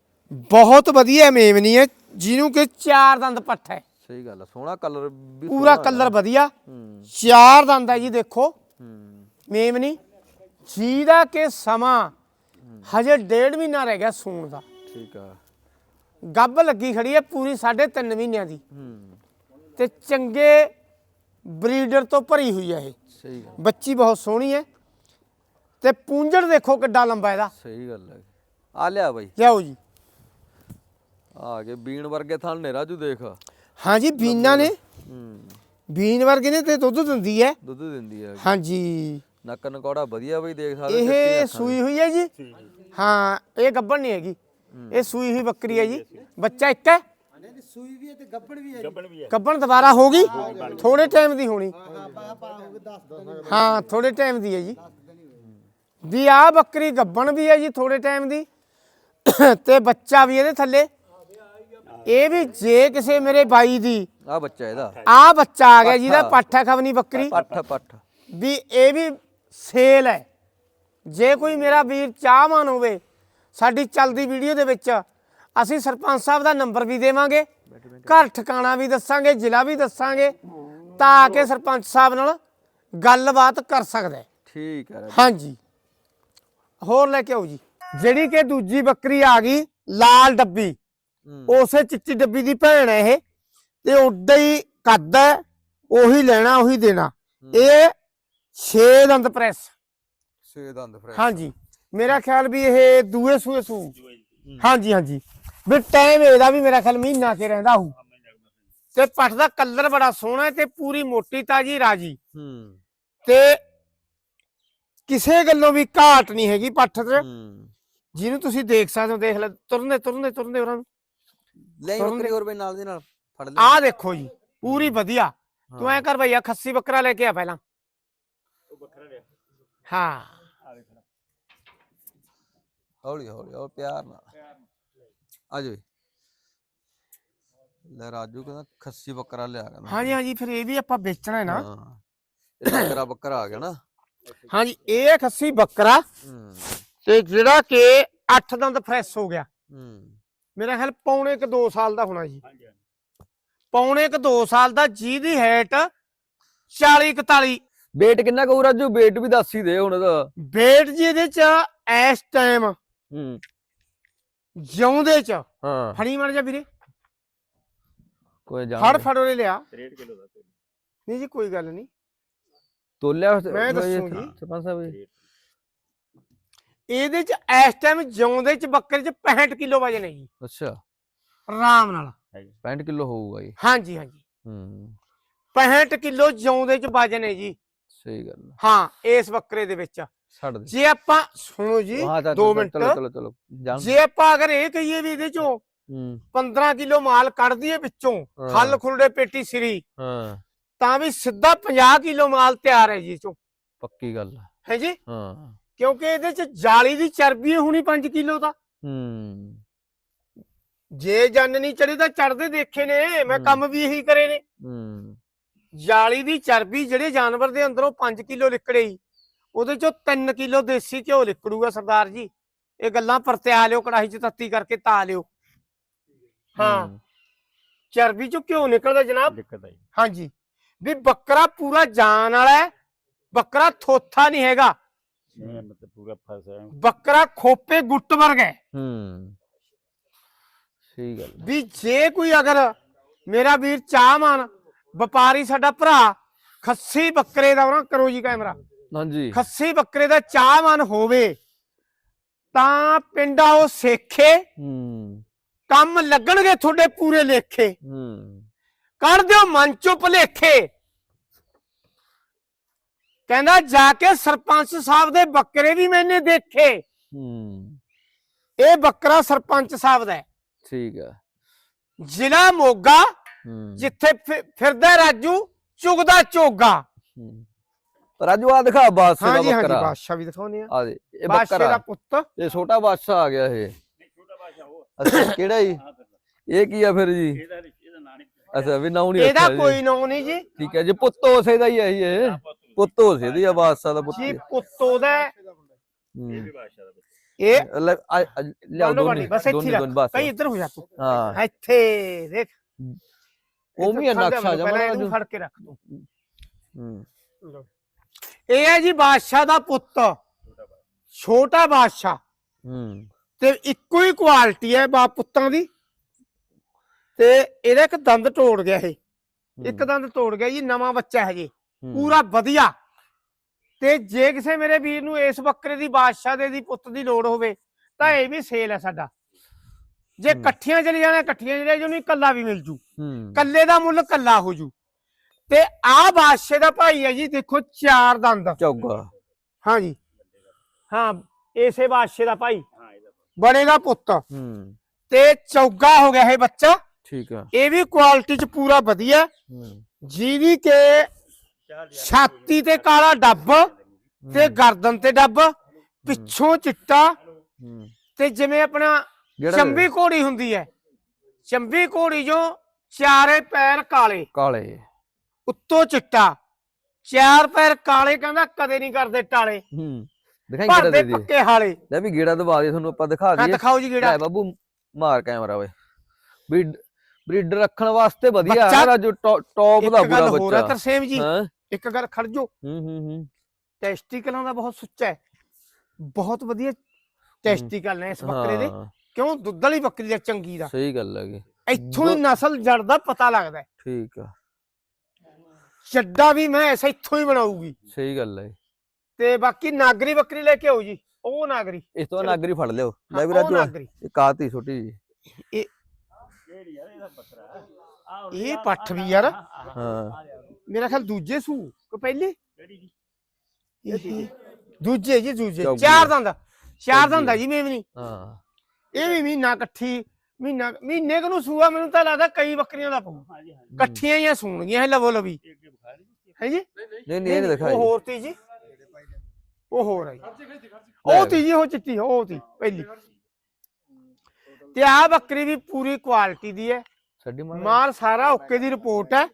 ਬਹੁਤ ਵਧੀਆ ਮੇਮਨੀ ਹੈ ਜਿਹਨੂੰ ਕਿ ਚਾਰ ਦੰਦ ਪੱਠ ਹੈ। ਸਹੀ ਗੱਲ ਆ। ਸੋਹਣਾ ਕਲਰ ਵੀ ਪੂਰਾ ਸੋਹਣਾ ਕਲਰ ਵਧੀਆ। ਹੂੰ। ਚਾਰ ਦੰਦ ਹੈ ਜੀ ਦੇਖੋ। ਹੂੰ। ਮੇਮਨੀ ਜਿਹਦਾ ਕਿ ਸਮਾਂ ਹਜੇ ਡੇਢ ਮਹੀਨਾ ਰਹਿ ਗਿਆ ਸੂਣ ਦਾ। ਠੀਕ ਆ। ਗੱਬ ਲੱਗੀ ਖੜੀ ਹੈ ਪੂਰੀ 3.5 ਮਹੀਨਿਆਂ ਦੀ। ਹੂੰ। ਤੇ ਚੰਗੇ ਬਰੀਡਰ ਤੋਂ ਭਰੀ ਹੋਈ ਹੈ ਇਹ। ਸਹੀ ਗੱਲ ਬੱਚੀ ਬਹੁਤ ਸੋਹਣੀ ਹੈ। ਤੇ ਪੂੰਝੜ ਦੇਖੋ ਕਿੱਡਾ ਲੰਬਾ ਇਹਦਾ। ਸਹੀ ਗੱਲ ਹੈ। ਆ ਲਿਆ ਬਾਈ। ਲਿਆਓ ਜੀ। ਆ ਗਏ ਬੀਣ ਵਰਗੇ ਥਣ ਨੇ ਰਾਜੂ ਦੇਖ। ਹਾਂਜੀ ਬੀਨਾ ਨੇ। ਹੂੰ। ਬੀਨ ਵਰਗੇ ਨੇ ਤੇ ਦੁੱਧ ਦਿੰਦੀ ਹੈ। ਦੁੱਧ ਦਿੰਦੀ ਹੈ। ਹਾਂਜੀ ਨੱਕ ਨਕੌੜਾ ਵਧੀਆ ਬਈ ਦੇਖ ਸਕਦੇ ਇਹ ਸੂਈ ਹੋਈ ਹੈ ਜੀ। ਹਾਂ ਇਹ ਗੱਬਣ ਨਹੀਂ ਹੈਗੀ। ਇਹ ਸੂਈ ਹੋਈ ਬੱਕਰੀ ਹੈ ਜੀ। ਬੱਚਾ ਇੱਕ ਹੈ? ਗੱਬਣ ਵੀ ਹੈ ਗੱਬਣ ਦੁਬਾਰਾ ਹੋ ਗਈ? ਥੋੜੇ ਟਾਈਮ ਦੀ ਹੋਣੀ। ਹਾਂ ਥੋੜੇ ਟਾਈਮ ਦੀ ਹੈ ਜੀ। ਵੀ ਆ ਬੱਕਰੀ ਗੱਬਣ ਵੀ ਹੈ ਜੀ ਥੋੜੇ ਟਾਈਮ ਦੀ। ਤੇ ਬੱਚਾ ਵੀ ਇਹਦੇ ਥੱਲੇ। ਇਹ ਵੀ ਜੇ ਕਿਸੇ ਮੇਰੇ ਬਾਈ ਦੀ। ਆ ਬੱਚਾ ਇਹਦਾ। ਆ ਬੱਚਾ ਆ ਗਿਆ ਜਿਹਦਾ ਪੱਠਾ। ਖਵਨੀ ਬੱਕਰੀ। ਪੱਠ ਪੱਠ। ਵੀ ਇਹ ਵੀ ਸੇਲ ਹੈ। ਜੇ ਕੋਈ ਮੇਰਾ ਵੀਰ ਚਾਹਵਾਨ ਹੋਵੇ ਸਾਡੀ ਚੱਲਦੀ ਵੀਡੀਓ ਦੇ ਵਿੱਚ ਅਸੀਂ ਸਰਪੰਚ ਸਾਹਿਬ ਦਾ ਨੰਬਰ ਵੀ ਦੇਵਾਂਗੇ ਘਰ ਠਿਕਾਣਾ ਵੀ ਦੱਸਾਂਗੇ ਜ਼ਿਲ੍ਹਾ ਵੀ ਦੱਸਾਂਗੇ ਤਾਂ ਕਿ ਸਰਪੰਚ ਸਾਹਿਬ ਨਾਲ ਗੱਲਬਾਤ ਕਰ ਸਕਦਾ ਹੈ। ਠੀਕ ਹੈ ਹਾਂਜੀ। ਹੋਰ ਲੈ ਕੇ ਆਓ ਜੀ। ਜਿਹੜੀ ਕਿ ਦੂਜੀ ਬੱਕਰੀ ਆ ਗਈ ਲਾਲ ਡੱਬੀ। ਉਸੇ ਚਿੱਟੀ ਡੱਬੀ ਦੀ ਭੈਣ ਹੈ ਇਹ। ਤੇ ਉੱਡਾ ਹੀ ਕੱਦ ਹੈ ਉਹੀ ਲੈਣਾ ਉਹੀ ਦੇਣਾ। ਇਹ 6 ਦੰਦ ਪ੍ਰੈਸ। ਛੇ ਦੰਦ ਫਰੈਸ਼ ਹਾਂਜੀ। ਮੇਰਾ ਖਿਆਲ ਵੀ ਇਹ ਦੂਏ ਸੂਏ ਸੂ। ਹਾਂਜੀ ਹਾਂਜੀ। ਵੀ ਟਾਈਮ ਇਹਦਾ ਵੀ ਮੇਰਾ ਖਿਆਲ ਮਹੀਨਾ ਕੇ ਰਹਿੰਦਾ ਹੂ ਤੇ ਪੱਠ ਦਾ ਕਲਰ ਬੜਾ ਸੋਹਣਾ ਤੇ ਪੂਰੀ ਮੋਟੀ ਤਾਜੀ ਰਾਜੀ। ਹੂੰ। ਤੇ ਕਿਸੇ ਗੱਲੋਂ ਵੀ ਘਾਟ ਨਹੀਂ ਹੈਗੀ ਪੱਠ ਤੇ। ਜਿਹਨੂੰ ਤੁਸੀਂ ਦੇਖ ਸਕਦੇ ਹੋ ਦੇਖ ਲੈ ਤੁਰਨੇ ਤੁਰਨੇ ਤੁਰਨੇ ਉਹਨਾਂ ਨੂੰ। ਲੈ ਬੱਕਰੀ ਹੋਰ ਬਈ ਨਾਲ ਦੇ ਨਾਲ ਫੜ ਲੈ। ਆਹ ਦੇਖੋ ਜੀ ਪੂਰੀ ਵਧੀਆ। ਤੂੰ ਐ ਕਰ ਭਈਆ ਖੱਸੀ ਬੱਕਰਾ ਲੈ ਕੇ ਆ ਪਹਿਲਾਂ। ਉਹ ਬੱਕਰਾ ਲਿਆ। ਹਾਂ। ਲੈ ਹੌਲੀ ਹੌਲੀ ਹੌਲੀ ਪਿਆਰ ਨਾਲ। ਆ ਜਾਓ ਲੈ ਰਾਜੂ ਕਹਿੰਦਾ ਖੱਸੀ ਬੱਕਰਾ ਲਿਆ ਕਹਿੰਦਾ ਹਾਂਜੀ ਹਾਂਜੀ ਫਿਰ ਇਹ ਵੀ ਆਪਾਂ ਵੇਚਣਾ ਹੈ ਨਾ। ਹਾਂ। ਇਹ ਬੱਕਰਾ ਬੱਕਰਾ ਆ ਗਿਆ ਨਾ। ਹਾਂਜੀ ਇਹ ਹੈ ਖੱਸੀ ਬੱਕਰਾ। ਹੂੰ। ਤੇ ਜਿਹੜਾ ਕਿ 8 ਦੰਦ ਫਰੈਸ਼ ਹੋ ਗਿਆ। ਹੂੰ। ਮੇਰਾ ਖਿਆਲ ਪੌਣੇ ਕ 2 ਸਾਲ ਦਾ ਹੋਣਾ ਜੀ। ਪੌਣੇ ਕ 2 ਸਾਲ ਦਾ ਜਿਹਦੀ ਹਾਈਟ 40 41 weight ਕਿੰਨਾ ਕਹੂ ਰਾਜੂ? weight ਵੀ ਦੱਸ ਹੀ ਦੇ ਹੁਣ ਇਹਦਾ weight ਜੀ ਇਹਦੇ ਚ ਇਸ ਟਾਈਮ ਹੂੰ। ਜਿਉਂਦੇ ਚ। ਹਾਂ। ਫੜੀ ਮਰ ਜਾ ਵੀਰੇ। ਕੋਈ ਜਾਣ ਫੜ ਫੜ ਉਹਨੇ ਲਿਆ। 63 ਕਿਲੋ ਦਾ ਨਹੀਂ ਜੀ ਕੋਈ ਗੱਲ ਨਹੀਂ। ਤੋਲਿਆ ਮੈਂ ਦੱਸੂ ਜੀ। ਸਰਪੰਚ ਸਾਹਿਬ ਜੀ। ਇਹਦੇ ਚ ਇਸ ਟਾਈਮ ਜਿਉਂਦੇ ਚ ਬੱਕਰੇ ਚ 65 ਕਿਲੋ ਵਜਨ ਹੈ ਜੀ ਅੱਛਾ। ਆਰਾਮ ਨਾਲ। 65 ਕਿਲੋ ਹੋਊਗਾ ਜੀ। ਹਾਂਜੀ ਹਾਂਜੀ। ਹੂੰ। 65 ਕਿਲੋ ਜਿਉਂਦੇ ਚ ਵਜਨ ਹੈ ਜੀ। ਸਹੀ ਗੱਲ। ਹਾਂ ਇਸ ਬੱਕਰੇ ਦੇ ਵਿੱਚ। ਛੱਡ ਦੇ। ਜੇ ਆਪਾਂ ਸੁਣੋ ਜੀ ਹਾਂ ਤਾਂ 2 ਚਲੋ ਮਿੰਟ। ਚਲੋ ਚਲੋ ਚਲੋ ਜਾਣ ਜੇ ਆਪਾਂ ਅਗਰ ਇਹ ਕਹੀਏ ਵੀ ਇਹਦੇ ਚੋਂ ਹੂੰ। 15 ਕਿਲੋ ਮਾਲ ਕੱਢ ਦਈਏ ਵਿੱਚੋਂ। ਖੱਲ ਖੁਰੜੇ ਪੇਟੀ ਸਿਰੀ ਹਾਂ। ਤਾਂ ਵੀ ਸਿੱਧਾ 50 ਕਿਲੋ ਮਾਲ ਤਿਆਰ ਹੈ ਜੀ ਚੋਂ। ਪੱਕੀ ਗੱਲ। ਹੈ ਜੀ? ਹਾਂ। ਕਿਉਂਕਿ ਇਹਦੇ ਚ ਜਾਲੀ ਦੀ ਚਰਬੀ ਹੋਣੀ 5 ਕਿਲੋ ਦਾ ਹੂੰ। ਜੇ ਜੰਨ ਨਹੀਂ ਚੜੇ ਤਾਂ ਚੜਦੇ ਦੇਖੇ ਨੇ ਮੈਂ। ਕੰਮ ਵੀ ਇਹੀ ਕਰੇ ਨੇ। ਹੂੰ। ਜਾਲੀ ਦੀ ਚਰਬੀ ਜਿਹੜੇ ਜਾਨਵਰ ਦੇ ਅੰਦਰੋਂ 5 ਕਿਲੋ ਨਿਕਲੇਈ ਉਹਦੇ ਚੋਂ 3 ਕਿਲੋ ਦੇਸੀ ਘਿਓ ਨਿਕਲੂਗਾ ਸਰਦਾਰ ਜੀ। ਇਹ ਗੱਲਾਂ ਪਰਤਿਆ ਲਿਓ ਕੜਾਹੀ 'ਚ ਤੱਤੀ ਕਰਕੇ ਤਾ ਲਿਓ। ਹਾਂ। ਚਰਬੀ 'ਚੋਂ ਘਿਓ ਨਿਕਲਦਾ ਜਨਾਬ। ਦਿੱਕਤ ਆਈ ਹਾਂਜੀ। ਵੀ ਬੱਕਰਾ ਪੂਰਾ ਜਾਨ ਵਾਲਾ ਹੈ ਬੱਕਰਾ ਥੋਥਾ ਨਹੀਂ ਹੈਗਾ। ਮੈਂ ਮਤਲਬ ਪੂਰਾ ਫਸਿਆ ਬੱਕਰਾ ਖੋਪੇ ਗੁੱਟ ਵਰਗਾ ਹੈ। ਹੂੰ। ਸਹੀ ਗੱਲ। ਵੀ ਜੇ ਕੋਈ ਅਗਰ ਮੇਰਾ ਵੀਰ ਚਾਹਮਾਨ ਵਪਾਰੀ ਸਾਡਾ ਭਰਾ ਖੱਸੀ ਬੱਕਰੇ ਦਾ ਉਹਨਾਂ ਕਰੋ ਜੀ ਕੈਮਰਾ। ਹਾਂਜੀ। ਖੱਸੀ ਬੱਕਰੇ ਦਾ ਚਾਹਮਾਨ ਹੋਵੇ ਤਾਂ ਪਿੰਡਾ ਉਹ ਸੇਖੇ। ਹੂੰ। ਕੰਮ ਲੱਗਣਗੇ ਤੁਹਾਡੇ ਪੂਰੇ ਲੇਖੇ। ਹੂੰ। ਕੱਢ ਦਿਓ ਮਨ ਚੋਂ ਭੁਲੇਖੇ ਕਹਿੰਦਾ ਜਾ ਕੇ ਸਰਪੰਚ ਸਾਹਿਬ ਦੇ ਬੱਕਰੇ ਵੀ ਮੈਨੇ ਦੇਖੇ। ਹੂੰ। ਇਹ ਬੱਕਰਾ ਸਰਪੰਚ ਸਾਹਿਬ ਦਾ ਹੈ। ਠੀਕ ਆ। ਜ਼ਿਲ੍ਹਾ ਮੋਗਾ ਹੂੰ। ਜਿੱਥੇ ਫਿ- ਫਿਰਦਾ ਰਾਜੂ ਚੁਗਦਾ ਚੋਗਾ। ਹੂੰ। ਰਾਜੂ ਆ ਦਿਖਾ ਬਾਦਸ਼ਾਹ ਦਾ ਹਾਂਜੀ ਹਾਂਜੀ ਬੱਕਰਾ। ਬਾਦਸ਼ਾਹ ਵੀ ਦਿਖਾਉਨੇ ਆ। ਆ ਦੇ ਇਹ ਬਾਦਸ਼ਾਹ ਬੱਕਰਾ। ਦਾ ਪੁੱਤ। ਇਹ ਛੋਟਾ ਬਾਦਸ਼ਾਹ ਆ ਗਿਆ ਇਹ। ਛੋਟਾ ਬਾਸ਼ਾ ਉਹ ਅੱਛਾ ਕਿਹੜਾ ਜੀ? ਆ ਫਿਰ ਇਹ ਕੀ ਆ ਫਿਰ ਜੀ? ਇਹਦਾ ਇਹਦਾ ਨਾਂ ਨਹੀਂ ਅੱਛਾ ਵੀ ਨਾਉ ਨਹੀਂ ਇਹਦਾ ਜੀ। ਕੋਈ ਨਾਂ ਨਹੀਂ ਜੀ। ਠੀਕ ਹੈ ਜੀ ਪੁੱਤ ਉਸੇ ਦਾ ਹੀ ਹੈ ਜੀ ਇਹ। ਪੁੱਤ ਉਸੇ ਦੀ ਆ ਬਾਦਸ਼ਾਹ ਦਾ ਪੁੱਤ ਜੀ ਹੀ। ਪੁੱਤ ਹੈ। ਹੂੰ। ਇਹ ਵੀ ਬਾਸ਼ਾ ਦਾ ਬੱਚਾ। ਇਹ ਲੈ ਆ- ਆ- ਲਿਆਓ ਦੋਨੋਂ ਦੋਨੇ ਵਾਲੀ ਬਸ ਇੱਥੇ ਦੋਨੇ ਰੱਖ। ਦੋਨੇ ਬਸ। ਇੱਧਰ ਹੋ ਜਾ ਤੂੰ। ਹਾਂ। ਇੱਥੇ ਦੇਖ। ਉਹ ਵੀ ਇਹ ਇੱਧਰ ਨਕਸ਼ਾ ਦੇ, ਜਮਾ ਪਹਿਲਾਂ ਇਹਨੂੰ ਫੜ ਕੇ ਰੱਖ ਤੂੰ। ਹੂੰ। ਇਹ ਹੈ ਜੀ ਬਾਦਸ਼ਾਹ ਦਾ ਪੁੱਤ। ਛੋਟਾ ਬਾਦਸ਼ਾਹ। ਹੂੰ। ਤੇ ਇੱਕੋ ਹੀ ਕੁਆਲਿਟੀ ਹੈ ਬਾਪ ਪੁੱਤਾਂ ਦੀ। ਤੇ ਇਹਦਾ ਇੱਕ ਦੰਦ ਤੋੜ ਗਿਆ ਇਹ। ਇੱਕ ਦੰਦ ਤੋੜ ਗਿਆ ਜੀ ਨਵਾਂ ਬੱਚਾ ਹੈ ਜੀ। ਪੂਰਾ ਵਧੀਆ। ਤੇ ਜੇ ਕਿਸੇ ਮੇਰੇ ਵੀਰ ਨੂੰ ਇਸ ਬੱਕਰੇ ਦੀ ਬਾਦਸ਼ਾਹ ਦੇ ਦੀ ਪੁੱਤ ਦੀ ਲੋੜ ਹੋਵੇ ਤਾਂ ਇਹ ਵੀ ਸੇਲ ਹੈ ਸਾਡਾ। ਜੇ। ਇਕੱਠੀਆਂ ਚਲੀ ਜਾਣਾ ਇਕੱਠੀਆਂ ਚਲੇ ਜਾਣੀ ਕੱਲਾ ਵੀ ਮਿਲ ਜੂ। ਕੱਲੇ ਦਾ ਮੁੱਲ ਕੱਲਾ ਹੋ ਜੂ। ਤੇ ਆਹ ਬਾਦਸ਼ਾਹ ਦਾ ਭਾਈ ਹੈ ਜੀ ਦੇਖੋ ਚਾਰ ਦੰਦ। ਚੌਗਾ। ਹਾਂ ਜੀ ਹਾਂ ਇਸੇ ਬਾਦਸ਼ਾਹ ਦਾ ਭਾਈ। ਹਾਂ ਇਹਦਾ ਬਣੇਗਾ ਪੁੱਤ। ਹੂੰ। ਤੇ ਚੌਗਾ ਹੋ ਗਿਆ ਇਹ ਬੱਚਾ। ਠੀਕ ਆ। ਇਹ ਵੀ ਕੁਆਲਿਟੀ ਚ ਪੂਰਾ ਵਧੀਆ। ਹੂੰ। ਜੀਵੀ ਕੇ ਛਾਤੀ ਤੇ ਕਾਲਾ ਡੱਬ ਤੇ ਗਰਦਨ ਤੇ ਡੱਬ ਪਿੱਛੋਂ ਚਿੱਟਾ। ਹੂੰ। ਤੇ ਜਿਵੇਂ ਆਪਣਾ ਚੰਬੀ ਘੋੜੀ ਹੁੰਦੀ ਹੈ। ਚੰਬੀ ਘੋੜੀ ਜੋ ਚਾਰੇ ਪੈਰ ਕਾਲੇ। ਕਾਲੇ। ਉੱਤੋਂ ਚਿੱਟਾ। ਚਾਰ ਪੈਰ ਕਾਲੇ ਕਹਿੰਦਾ ਕਦੇ ਨਹੀਂ ਕਰਦੇ ਟਾਲੇ। ਹੂੰ ਦਿਖਾਈ ਗੇੜਾ ਭਰਦੇ ਦੇ ਦੇ ਪੱਕੇ ਹਾਲੇ। ਲੈ ਵੀ ਗੇੜਾ ਦਵਾ ਦੇ ਤੁਹਾਨੂੰ ਆਪਾਂ ਦਿਖਾ ਹਾਂ ਦਈਏ। ਦਿਖਾਓ ਜੀ ਲੈ ਬਾਬੂ ਮਾਰ ਕੈਮਰਾ ਓਏ। ਬਰੀਡ ਬਰੀਡ ਰੱਖਣ ਵਾਸਤੇ ਵਧੀਆ ਬੱਚਾ- ਹੈ ਰਾਜੂ ਟੌਪ ਇੱਕ ਦਾ ਗੱਲ ਪੂਰਾ ਹੋਰ ਹੈ ਬੱਚਾ। ਤਰਸੇਮ ਜੀ। ਹਾਂ। ਇੱਕ ਗੱਲ ਖੜ ਜੋ ਹੂੰ ਹੂੰ ਹੂੰ। ਟੈਸਟੀਕਲਾਂ ਦਾ ਬਹੁਤ ਸੁੱਚਾ ਹੈ। ਬਹੁਤ ਵਧੀਆ ਟੈਸਟੀਕਲ ਨੇ ਇਸ ਬੱਕਰੇ ਦੇ। ਹਾਂ, ਕਿਉਂ? ਦੁੱਧ ਵਾਲੀ ਬੱਕਰੀ ਦਾ ਚੰਗੀ ਦਾ। ਸਹੀ ਗੱਲ ਹੈਗੀ। ਇੱਥੋਂ ਹੀ ਨਸਲ ਜੜ ਦਾ ਪਤਾ ਲੱਗਦਾ ਹੈ। ਠੀਕ ਆ। ਚੱਡਾ ਵੀ ਮੈਂ ਐਸਾ ਇੱਥੋਂ ਹੀ ਬਣਾਊਗੀ। ਸਹੀ ਗੱਲ ਹੈ ਤੇ ਬਾਕੀ ਨਾਗਰੀ ਬੱਕਰੀ ਲੈ ਕੇ ਆਓ ਜੀ। ਉਹ ਨਾਗਰੀ। ਇਸ ਤੋਂ। ਨਾਗਰੀ ਫੜ ਲਿਓ। ਲੈ ਵੀ ਰਾਜੂ ਇੱਕ ਆਤੀ ਛੋਟੀ ਜੀ। ਕਿਹੜੀ ਯਾਰ ਇਹਦਾ ਬੱਕਰਾ। ਆ ਇਹ ਪੱਠ ਵੀ ਯਾਰ। ਹਾਂ। ਮੇਰਾ ਖਿਆਲ ਦੂਜੇ ਸੂ ਕੋ ਪਹਿਲੇ? ਕਿਹੜੀ ਜੀ? ਇਹ ਦੂਜੇ ਜੀ। ਦੂਜੇ ਚਾਰ। ਦੰਦ ਚਾਰ ਦੰਦ ਜੀ। ਮੇਵਨੀ ਹਾਂ। ਇਹ ਵੀ ਮਹੀਨਾ ਇਕੱਠੀ ਮਹੀਨਾ ਮਹੀਨੇ ਕੁ ਨੂੰ ਸੂਆ ਮੈਨੂੰ ਤਾਂ ਲੱਗਦਾ ਕਈ ਬੱਕਰੀਆਂ ਦਾ ਪਊ ਹਾਂਜੀ ਹਾਂਜੀ। ਇਕੱਠੀਆਂ ਹੀ ਆ ਸੂਣਗੀਆਂ ਇਹ ਲਵੋ ਲਵੀ। ਬੁਖਾਰ ਹੈ ਜੀ ਨਹੀਂ ਨਹੀਂ। ਇਹ ਨਹੀਂ ਦਿਖਾਈ ਉਹ ਹੋਰ ਤੀ ਜੀ। ਉਹ ਹੋਰ ਆਈ ਉਹ ਤੀ ਜੀ ਉਹ ਚਿੱਟੀ ਉਹ ਤੀ ਪਹਿਲੀ। ਤੇ ਆ ਬੱਕਰੀ ਵੀ ਪੂਰੀ ਕੁਆਲਿਟੀ ਦੀ ਹੈ। ਛੱਡੀ ਮਾਲ ਸਾਰਾ ਓਕੇ ਦੀ ਰਿਪੋਰਟ ਹੈ।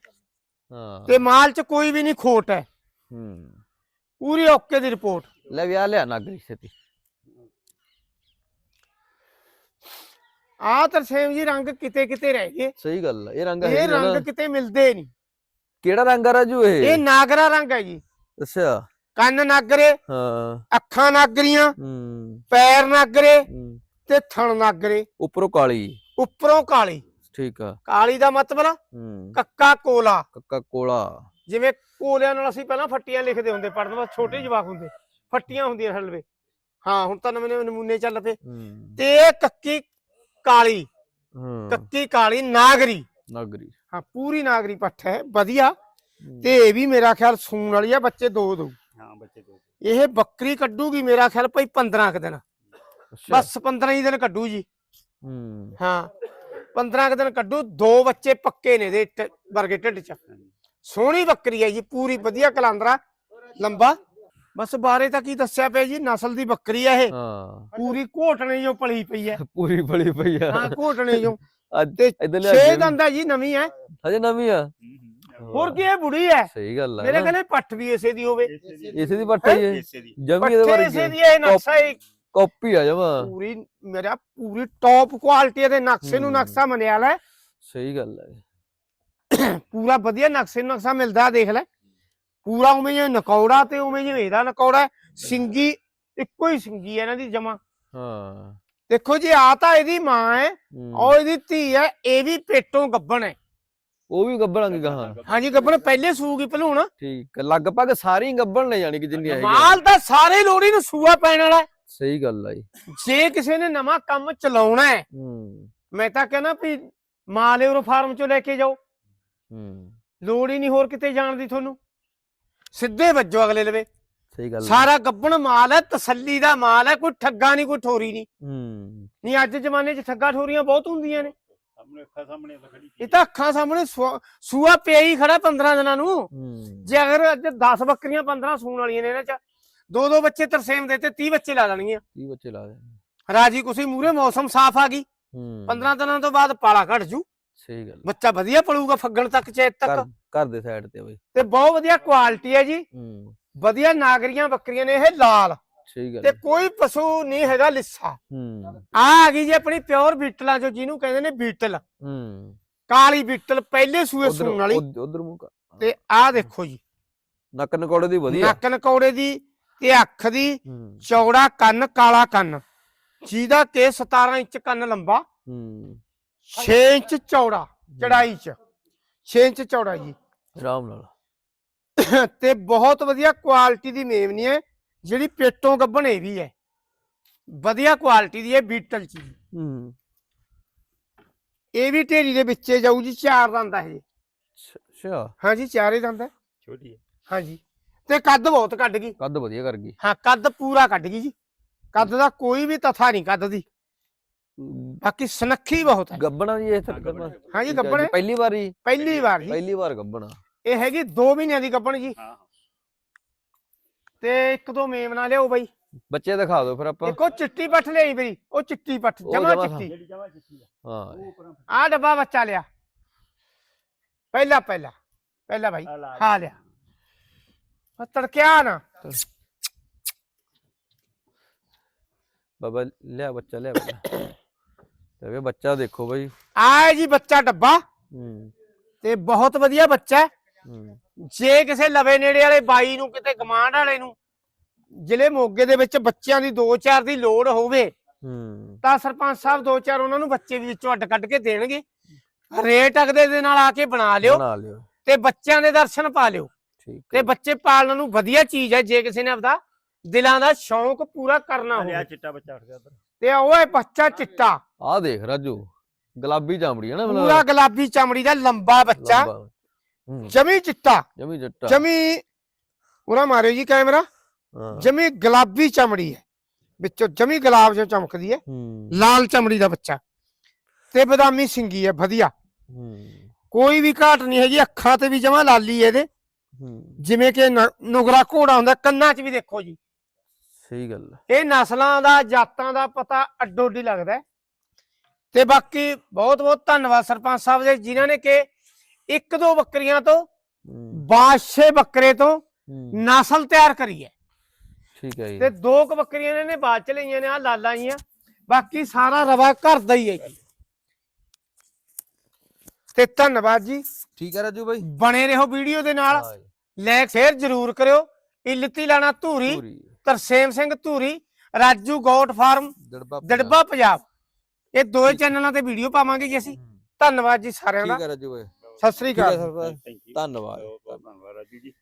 ਹਾਂ। ਤੇ ਮਾਲ 'ਚ ਕੋਈ ਵੀ ਨਹੀਂ ਖੋਟ ਹੈ। ਹੂੰ। ਪੂਰੀ ਓਕੇ ਦੀ ਰਿਪੋਰਟ ਲੈ ਵੀ ਆ ਲਿਆ ਨਾਗਰੀ ਛੇਤੀ। ਆ ਤਰਸੇਮ ਜੀ ਰੰਗ ਕਿਤੇ ਕਿਤੇ ਰਹਿ ਗਏ। ਸਹੀ ਗੱਲ ਆ, ਇਹ ਰੰਗ ਇਹ ਨਾ। ਰੰਗ ਕਿਤੇ ਮਿਲਦੇ ਨਹੀਂ। ਕਿਹੜਾ ਰੰਗ ਆ ਰਾਜੂ ਇਹ? ਇਹ ਨਾਗਰਾ ਰੰਗ ਹੈ ਜੀ। ਅੱਛਾ। ਕੰਨ ਨਾਗਰੇ ਹਾਂ। ਅੱਖਾਂ ਨਾਗਰੀਆਂ ਹੂੰ। ਪੈਰ ਨਾਗਰੇ ਹੂੰ। ਤੇ ਥਣ ਨਾਗਰੇ। ਉੱਪਰੋਂ ਕਾਲੀ। ਉੱਪਰੋਂ ਕਾਲੀ। ਠੀਕ ਆ। ਕਾਲੀ ਦਾ ਮਤਲਬ ਹੂੰ। ਕੱਕਾ ਕੋਲਾ। ਕੱਕਾ ਕੋਲਾ। ਜਿਵੇਂ ਕੋਲਿਆਂ ਨਾਲ ਅਸੀਂ ਪਹਿਲਾਂ ਫੱਟੀਆਂ ਲਿਖਦੇ ਹੁੰਦੇ ਪੜਨ ਵਾਸਤੇ ਛੋਟੇ ਜਵਾਕ ਹੁੰਦੇ। ਫੱਟੀਆਂ ਹੁੰਦੀਆਂ ਹਲਵੇ ਹਾਂ ਹੁਣ ਤਾਂ ਨਵੇਂ ਨਵੇਂ ਨਮੂਨੇ ਚੱਲ ਪਏ। ਹੂੰ। ਤੇ ਇਹ ਕੱਕੀ ਕਾਲੀ ਹਾਂ। ਕੱਕੀ ਕਾਲੀ ਨਾਗਰੀ। ਨਾਗਰੀ। ਹਾਂ ਪੂਰੀ ਨਾਗਰੀ ਪੱਠ ਹੈ ਵਧੀਆ। ਤੇ ਇਹ ਵੀ ਮੇਰਾ ਖਿਆਲ ਸੂਣ ਵਾਲੀ ਆ ਬੱਚੇ ਦੋ ਦੋ। ਹਾਂ ਬੱਚੇ ਦੋ ਇਹ ਬੱਕਰੀ ਕੱਢੂਗੀ ਮੇਰਾ ਖਿਆਲ ਭਾਈ 15 ਕੁ ਦਿਨ। ਬਸ 15 ਹੀ ਦਿਨ ਕੱਢੂ ਜੀ। ਹੂੰ। ਹਾਂ 15 ਕੁ ਦਿਨ ਕੱਢੂ ਦੋ ਬੱਚੇ ਪੱਕੇ ਨੇ ਦੇ ਵਰਗੇ ਢਿੱਡ ਚ। ਸੋਹਣੀ ਬੱਕਰੀ ਹੈ ਜੀ ਪੂਰੀ ਵਧੀਆ ਕਲਾਂਦਰਾ ਲੰਬਾ। ਬਸ ਬਾਰੇ ਤਾਂ ਕੀ ਦੱਸਿਆ ਪਿਆ ਜੀ ਨਸਲ ਦੀ ਬੱਕਰੀ ਹੈ ਇਹ। ਹਾਂ। ਪੂਰੀ ਘੋਟਣੇ ਜੋ ਪਲੀ ਪਈ ਹੈ (laughs) ਪੂਰੀ ਬੜੀ ਪਈ ਆ। ਹਾਂ ਘੋਟਣੇ ਜੋ ਅੱਜ ਤੇ ਇਧਰ ਲਿਆ ਛੇ ਕੇ ਵੀ- ਦੰਦਾ ਜੀ ਨਵੀਂ ਹੈ ਹਜੇ ਨਵੀਂ ਆ। ਹੋਰ ਕੀ ਇਹ ਬੁੜੀ ਹੈ ਸਹੀ ਗੱਲ ਆ। ਮੇਰੇ ਨਾ। ਕਹਿੰਦੇ ਪੱਠ ਵੀ ਇਸੇ ਦੀ ਹੋਵੇ। ਇਸੇ ਦੀ ਪੱਟ ਹੈ ਇਹ ਇਸੇ ਦੀ। ਜਮੀ ਇਹਦੇ ਪੱਠੇ ਇਸੇ ਦੀ ਹੈ, ਇਹ ਨਕਸ਼ਾ ਇਹ ਕਾਪੀ ਆ ਜਮਾ। ਪੂਰੀ ਮੇਰਾ ਪੂਰੀ ਟੌਪ ਕੁਆਲਿਟੀ ਦੇ ਨਕਸ਼ੇ ਨੂੰ ਹੂੰ। ਨਕਸ਼ਾ ਮੰਨਿਆ ਲੈ। ਸਹੀ ਗੱਲ ਹੈ ਪੂਰਾ ਵਧੀਆ ਨਕਸ਼ੇ ਨੂੰ ਨਕਸ਼ਾ ਮਿਲਦਾ ਦੇਖ ਲੈ। ਪੂਰਾ ਉਵੇਂ ਜਿਵੇਂ ਨਕੌੜਾ ਤੇ ਉਵੇਂ ਜਿਵੇਂ ਇਹਦਾ ਨਕੌੜਾ। ਸਿੰਗੀ ਇੱਕੋ ਹੀ ਸਿੰਗੀ ਹੈ ਇਹਨਾਂ ਦੀ ਜਮਾ। ਹਾਂ। ਦੇਖੋ ਜੀ ਆ ਤਾਂ ਇਹਦੀ ਮਾਂ ਹੈ। ਔਰ ਇਹਦੀ ਧੀ ਹੈ ਇਹ ਵੀ ਪੇਟੋਂ ਗੱਬਣ ਹੈ। ਉਹ ਵੀ ਗੱਬਣਾਂਗੇ ਗਾਹਾਂ। ਹਾਂਜੀ ਗੱਬਣ ਪਹਿਲੇ ਸੂਗੀ ਭਲੂਣ। ਠੀਕ ਲਗਭਗ ਸਾਰੀ ਗੱਬਣ ਲੈ ਜਾਣੀ ਕਿ ਜਿੰਨੀ ਹੈਗੀ ਮਾਲ ਤਾਂ ਸਾਰੇ ਲੋੜੀ ਨੂੰ ਸੂਆ ਪੈਣ ਵਾਲਾ। ਸਹੀ ਗੱਲ ਆ ਜੀ। ਜੇ ਕਿਸੇ ਨੇ ਨਵਾਂ ਕੰਮ ਚਲਾਉਣਾ ਹੈ ਮੈਂ ਤਾਂ ਕਹਿੰਦਾ ਵੀ ਮਾਲ ਫਾਰਮ ਚੋਂ ਲੈ ਕੇ ਜਾਓ। ਹੂੰ। ਲੋੜ ਹੀ ਨਹੀਂ ਹੋਰ ਕਿਤੇ ਜਾਣ ਦੀ ਤੁਹਾਨੂੰ। ਸਿੱਧੇ ਵੱਜੋ ਅਗਲੇ ਲਵੇ। ਸਹੀ ਗੱਲ। ਸਾਰਾ ਗੱਬਣ ਮਾਲ ਹੈ ਤਸੱਲੀ ਦਾ ਮਾਲ ਹੈ ਕੋਈ ਠੱਗਾ ਨਹੀਂ ਕੋਈ ਠੋਰੀ ਨਹੀਂ। ਹੂੰ। ਨਹੀਂ ਅੱਜ ਜ਼ਮਾਨੇ 'ਚ ਠੱਗਾ ਠੋਰੀਆਂ ਬਹੁਤ ਹੁੰਦੀਆਂ ਨੇ। ਸਾਹਮਣੇ ਅੱਖਾਂ ਸਾਹਮਣੇ ਤਾਂ ਖੜੀ ਇਹ ਤਾਂ ਅੱਖਾਂ ਸਾਹਮਣੇ ਸੁਆ- ਪਿਆ ਹੀ ਖੜਾ 15 ਦਿਨਾਂ ਨੂੰ। ਹੂੰ। ਜੇ ਅਗਰ ਅੱਜ 10 ਬੱਕਰੀਆਂ 15 ਸੂਣ ਵਾਲੀਆਂ ਨੇ ਇਹਨਾਂ 'ਚ ਦੋ ਦੋ ਬੱਚੇ ਤਰਸੇਮ ਦੇ ਤੇ 30 ਬੱਚੇ ਲਾ ਲੈਣਗੀਆਂ। 30 ਬੱਚੇ ਲਾ ਦੇ ਰਾਜੀ ਕੁਸੀ ਮੂਰੇ ਮੌਸਮ ਸਾਫ਼ ਆ ਗਈ। ਹੂੰ। 15 ਦਿਨਾਂ ਤੋਂ ਬਾਅਦ ਪਾਲਾ ਘਟ ਜੂ। ਸਹੀ ਗੱਲ ਬੱਚਾ ਵਧੀਆ ਪਲੂਗਾ ਫੱਗਣ ਤੱਕ ਚੇਤ ਤੱਕ। ਘਰ ਦੇ ਸਾਈਡ ਤੇ ਬਈ। ਤੇ ਬਹੁਤ ਵਧੀਆ ਕੁਆਲਿਟੀ ਹੈ ਜੀ। ਹੂੰ। ਵਧੀਆ ਨਾਗਰੀਆਂ ਬੱਕਰੀਆਂ ਨੇ ਇਹ ਲਾਲ। ਸਹੀ ਗੱਲ ਤੇ। ਕੋਈ ਪਸ਼ੂ ਨਹੀਂ ਹੈਗਾ ਲਿੱਸਾ। ਹੂੰ। ਆ ਆ ਗਈ ਜੀ ਆਪਣੀ ਪਿਓਰ ਬੀਟਲਾਂ ਜੋ ਜਿਹਨੂੰ ਕਹਿੰਦੇ ਨੇ ਬੀਟਲ। ਹੂੰ। ਕਾਲੀ ਬੀਟਲ ਪਹਿਲੇ ਸੂਏ ਸੂਣ ਵਾਲੀ। ਉਧਰ ਮੂੰਹ ਤੇ ਆਹ ਦੇਖੋ ਜੀ। ਨੱਕ ਨਕੌੜੇ ਦੀ ਵਧੀਆ। ਨੱਕ ਨਕੌੜੇ ਦੀ ਤੇ ਅੱਖ ਦੀ। ਚੌੜਾ ਕੰਨ ਕਾਲਾ ਕੰਨ। ਜਿਹਦਾ ਕਿ 17 ਇੰਚ ਕੰਨ ਲੰਬਾ। ਹੂੰ। 6 ਇੰਚ ਚੌੜਾ ਚੜਾਈ ਚ। 6 ਇੰਚ ਚੌੜਾ ਜੀ। ਆਰਾਮ ਨਾਲ। ਤੇ ਬਹੁਤ ਵਧੀਆ ਕੁਆਲਿਟੀ ਦੀ ਮੇਮਨੀ ਹੈ ਜਿਹੜੀ ਪੇਟੋਂ ਗੱਭਣ ਵੀ ਹੈ। ਵਧੀਆ ਕੁਆਲਿਟੀ ਦੀ ਹੈ ਬੀਟਲ ਚ ਜੀ। ਹੂੰ। ਇਹ ਵੀ ਢੇਰੀ ਦੇ ਵਿੱਚੇ ਜਾਊ ਜੀ ਚਾਰ ਦੰਦ ਹੈ ਇਹ। ਅੱਛਾ। ਹਾਂਜੀ ਚਾਰੇ ਦੰਦ ਹੈ ਛੋਟੀ ਹੈ। ਹਾਂਜੀ ਤੇ ਕੱਦ ਬਹੁਤ ਕੱਢ ਗਈ। ਕੱਦ ਵਧੀਆ ਕਰ ਗਈ। ਹਾਂ ਕੱਦ ਪੂਰਾ ਕੱਢ ਗਈ ਜੀ। ਕੱਦ ਦਾ ਕੋਈ ਵੀ ਤਥਾ ਨਹੀਂ ਕੱਦ ਦੀ। ਬਾਕੀ ਸੁਨੱਖੀ ਬਹੁਤ ਹੈ। ਗੱਬਣਾ ਜੀ ਇਹ ਤਾਂ ਹਾਂ। ਹਾਂਜੀ ਗੱਭਣ ਹੈ ਪਹਿਲੀ ਵਾਰੀ ਪਹਿਲੀ ਵਾਰ ਜੀ। ਪਹਿਲੀ ਵਾਰ ਗੱਬਣਾ। ਇਹ ਹੈਗੀ 2 ਮਹੀਨਿਆਂ ਦੀ ਗੱਭਣ ਜੀ। ਹਾਂ ਤੇ ਇੱਕ ਦੋ ਮੇਮਣਾ ਲਿਆਓ ਬਾਈ। ਬੱਚੇ ਦਿਖਾ ਦਿਓ ਫਿਰ ਆਪਾਂ। ਇੱਕ ਉਹ ਚਿੱਟੀ ਪੱਠ ਲਈ ਬਈ ਉਹ ਚਿੱਟੀ ਪੱਠ ਉਹ ਜਮਾ ਜਮਾਂ ਚਿੱਟੀ। ਜਿਹੜੀ ਆ। ਹਾਂ। ਉਹ ਉੱਪਰੋਂ ਆ ਡੱਬਾ ਬੱਚਾ ਲਿਆ। ਪਹਿਲਾ ਪਹਿਲਾ। ਪਹਿਲਾ ਭਾਈ ਲਾ। ਹਾਂ ਲਿਆ। ਉਹ ਤੜਕਿਆ ਨਾ। ਬਾਬਾ ਲਿਆ ਬੱਚਾ ਲਿਆ ਬੱਚਾ। ਤੇ ਵੇ ਬੱਚਾ ਦੇਖੋ ਬਾਈ। ਆਏ ਜੀ ਬੱਚਾ ਡੱਬਾ। ਹੂੰ। ਤੇ ਬਹੁਤ ਵਧੀਆ ਬੱਚਾ ਹੈ। ਹੂੰ। ਜੇ ਕਿਸੇ ਲਵੇ ਨੇੜੇ ਵਾਲੇ ਬਾਈ ਨੂੰ ਕਿਤੇ ਗਮਾਂਡ ਵਾਲੇ ਨੂੰ ਜ਼ਿਲ੍ਹੇ ਮੋਗੇ ਦੇ ਵਿੱਚ ਬੱਚਿਆਂ ਦੀ 2-4 ਦੀ ਲੋੜ ਹੋਵੇ ਹੂੰ। ਤਾਂ ਸਰਪੰਚ ਸਾਹਿਬ 2-4 ਉਹਨਾਂ ਨੂੰ ਬੱਚੇ ਵੀ ਵਿੱਚੋਂ ਅੱਡ ਕੱਢ ਕੇ ਦੇਣਗੇ। ਰੇਟ ਅਗਦੇ ਦੇ ਨਾਲ ਆ ਕੇ ਬਣਾ ਲਿਓ ਬਣਾ ਲਿਓ। ਤੇ ਬੱਚਿਆਂ ਦੇ ਦਰਸ਼ਨ ਪਾ ਲਿਓ। ਠੀਕ ਤੇ ਬੱਚੇ ਪਾਲਣ ਨੂੰ ਵਧੀਆ ਚੀਜ਼ ਹੈ। ਜੇ ਕਿਸੇ ਨੇ ਆਪਦਾ ਦਿਲਾਂ ਦਾ ਸ਼ੌਂਕ ਪੂਰਾ ਕਰਨਾ ਹੋਵੇ। ਚਿੱਟਾ ਬੱਚਾ ਉੱਠ ਗਿਆ ਉੱਧਰ। ਤੇ ਹੈ ਬੱਚਾ ਚਿੱਟਾ। ਆਹ ਦੇਖ ਰਾਜੂ ਗੁਲਾਬੀ ਚਾਮੜੀ ਹੈ ਨਾ ਪੂਰਾ ਗੁਲਾਬੀ ਚਮੜੀ ਦਾ ਲੰਬਾ ਬੱਚਾ। ਲੰਬਾ। ਹੂੰ। ਜਮੀ ਚਿੱਟਾ। ਜਮੀ ਜੱਟਾ ਜਮੀ ਉਹਨਾਂ ਮਾਰਿਓ ਜੀ ਕੈਮਰਾ। ਹਾਂ। ਜਮੀ ਗੁਲਾਬੀ ਚਮੜੀ ਹੈ। ਵਿੱਚੋਂ ਜਮੀ ਗੁਲਾਬ ਜਿਹਾ ਚਮਕਦੀ ਹੈ। ਹੂੰ। ਲਾਲ ਚਮੜੀ ਦਾ ਬੱਚਾ। ਤੇ ਬਦਾਮੀ ਸਿੰਗੀ ਹੈ ਵਧੀਆ। ਹੂੰ। ਕੋਈ ਵੀ ਘਾਟ ਨਹੀਂ ਹੈਗੀ ਅੱਖਾਂ ਤੇ ਵੀ ਜਮਾ ਲਾਲੀ ਇਹਦੇ। ਹੂੰ। ਜਿਵੇਂ ਕਿ ਨ- ਨੁਗਰਾ ਘੋੜਾ ਹੁੰਦਾ ਕੰਨਾਂ 'ਚ ਵੀ ਦੇਖੋ ਜੀ। ਸਹੀ ਗੱਲ ਹੈ। ਇਹ ਨਸਲਾਂ ਦਾ ਜਾਤਾਂ ਦਾ ਪਤਾ ਅੱਡੋ ਅੱਡੀ ਲੱਗਦਾ ਹੈ। ਤੇ ਬਾਕੀ ਬਹੁਤ ਬਹੁਤ ਧੰਨਵਾਦ ਸਰਪੰਚ ਸਾਹਿਬ ਦੇ ਜਿਨ੍ਹਾਂ ਨੇ ਕਿ ਇੱਕ ਦੋ ਬੱਕਰੀਆਂ ਤੋਂ ਬਾਦਸ਼ੇ ਬੱਕਰੇ ਤੋਂ ਨਸਲ ਤਿਆਰ ਕਰੀ ਹੈ। ਠੀਕ ਹੈ ਜੀ। ਤੇ ਦੋ ਕੁ ਬੱਕਰੀਆਂ ਨੇ ਇਹਨੇ ਬਾਅਦ ਚ ਲਈਆਂ ਨੇ ਆ ਲਾਲਾਂ ਜੀਆਂ। ਬਾਕੀ ਸਾਰਾ ਰਵਾ ਘਰ ਦਾ ਹੀ ਹੈ ਜੀ। ਤੇ ਧੰਨਵਾਦ ਜੀ। ਠੀਕ ਹੈ ਰਾਜੂ ਬਾਈ। ਬਣੇ ਰਹੋ ਵੀਡੀਓ ਦੇ ਨਾਲ। ਲਾਇਕ ਸ਼ੇਅਰ ਜ਼ਰੂਰ ਕਰਿਓ। ਇਲਤੀ ਲਾਣਾ Dhuri. Tarsem Singh Dhuri Raju goat farm Dirba Punjab. ਇਹ ਦੋਏ ਚੈਨਲਾਂ ਤੇ ਵੀਡੀਓ ਪਾਵਾਂਗੇ ਜੀ ਅਸੀਂ। ਧੰਨਵਾਦ ਜੀ ਸਾਰਿਆਂ ਦਾ। ਠੀਕ ਹੈ ਰਾਜੂ ਬਾਈ। ਸਤਿ ਸ੍ਰੀ ਅਕਾਲ। ਧੰਨਵਾਦ। ਧੰਨਵਾਦ ਰਾਜੂ ਜੀ।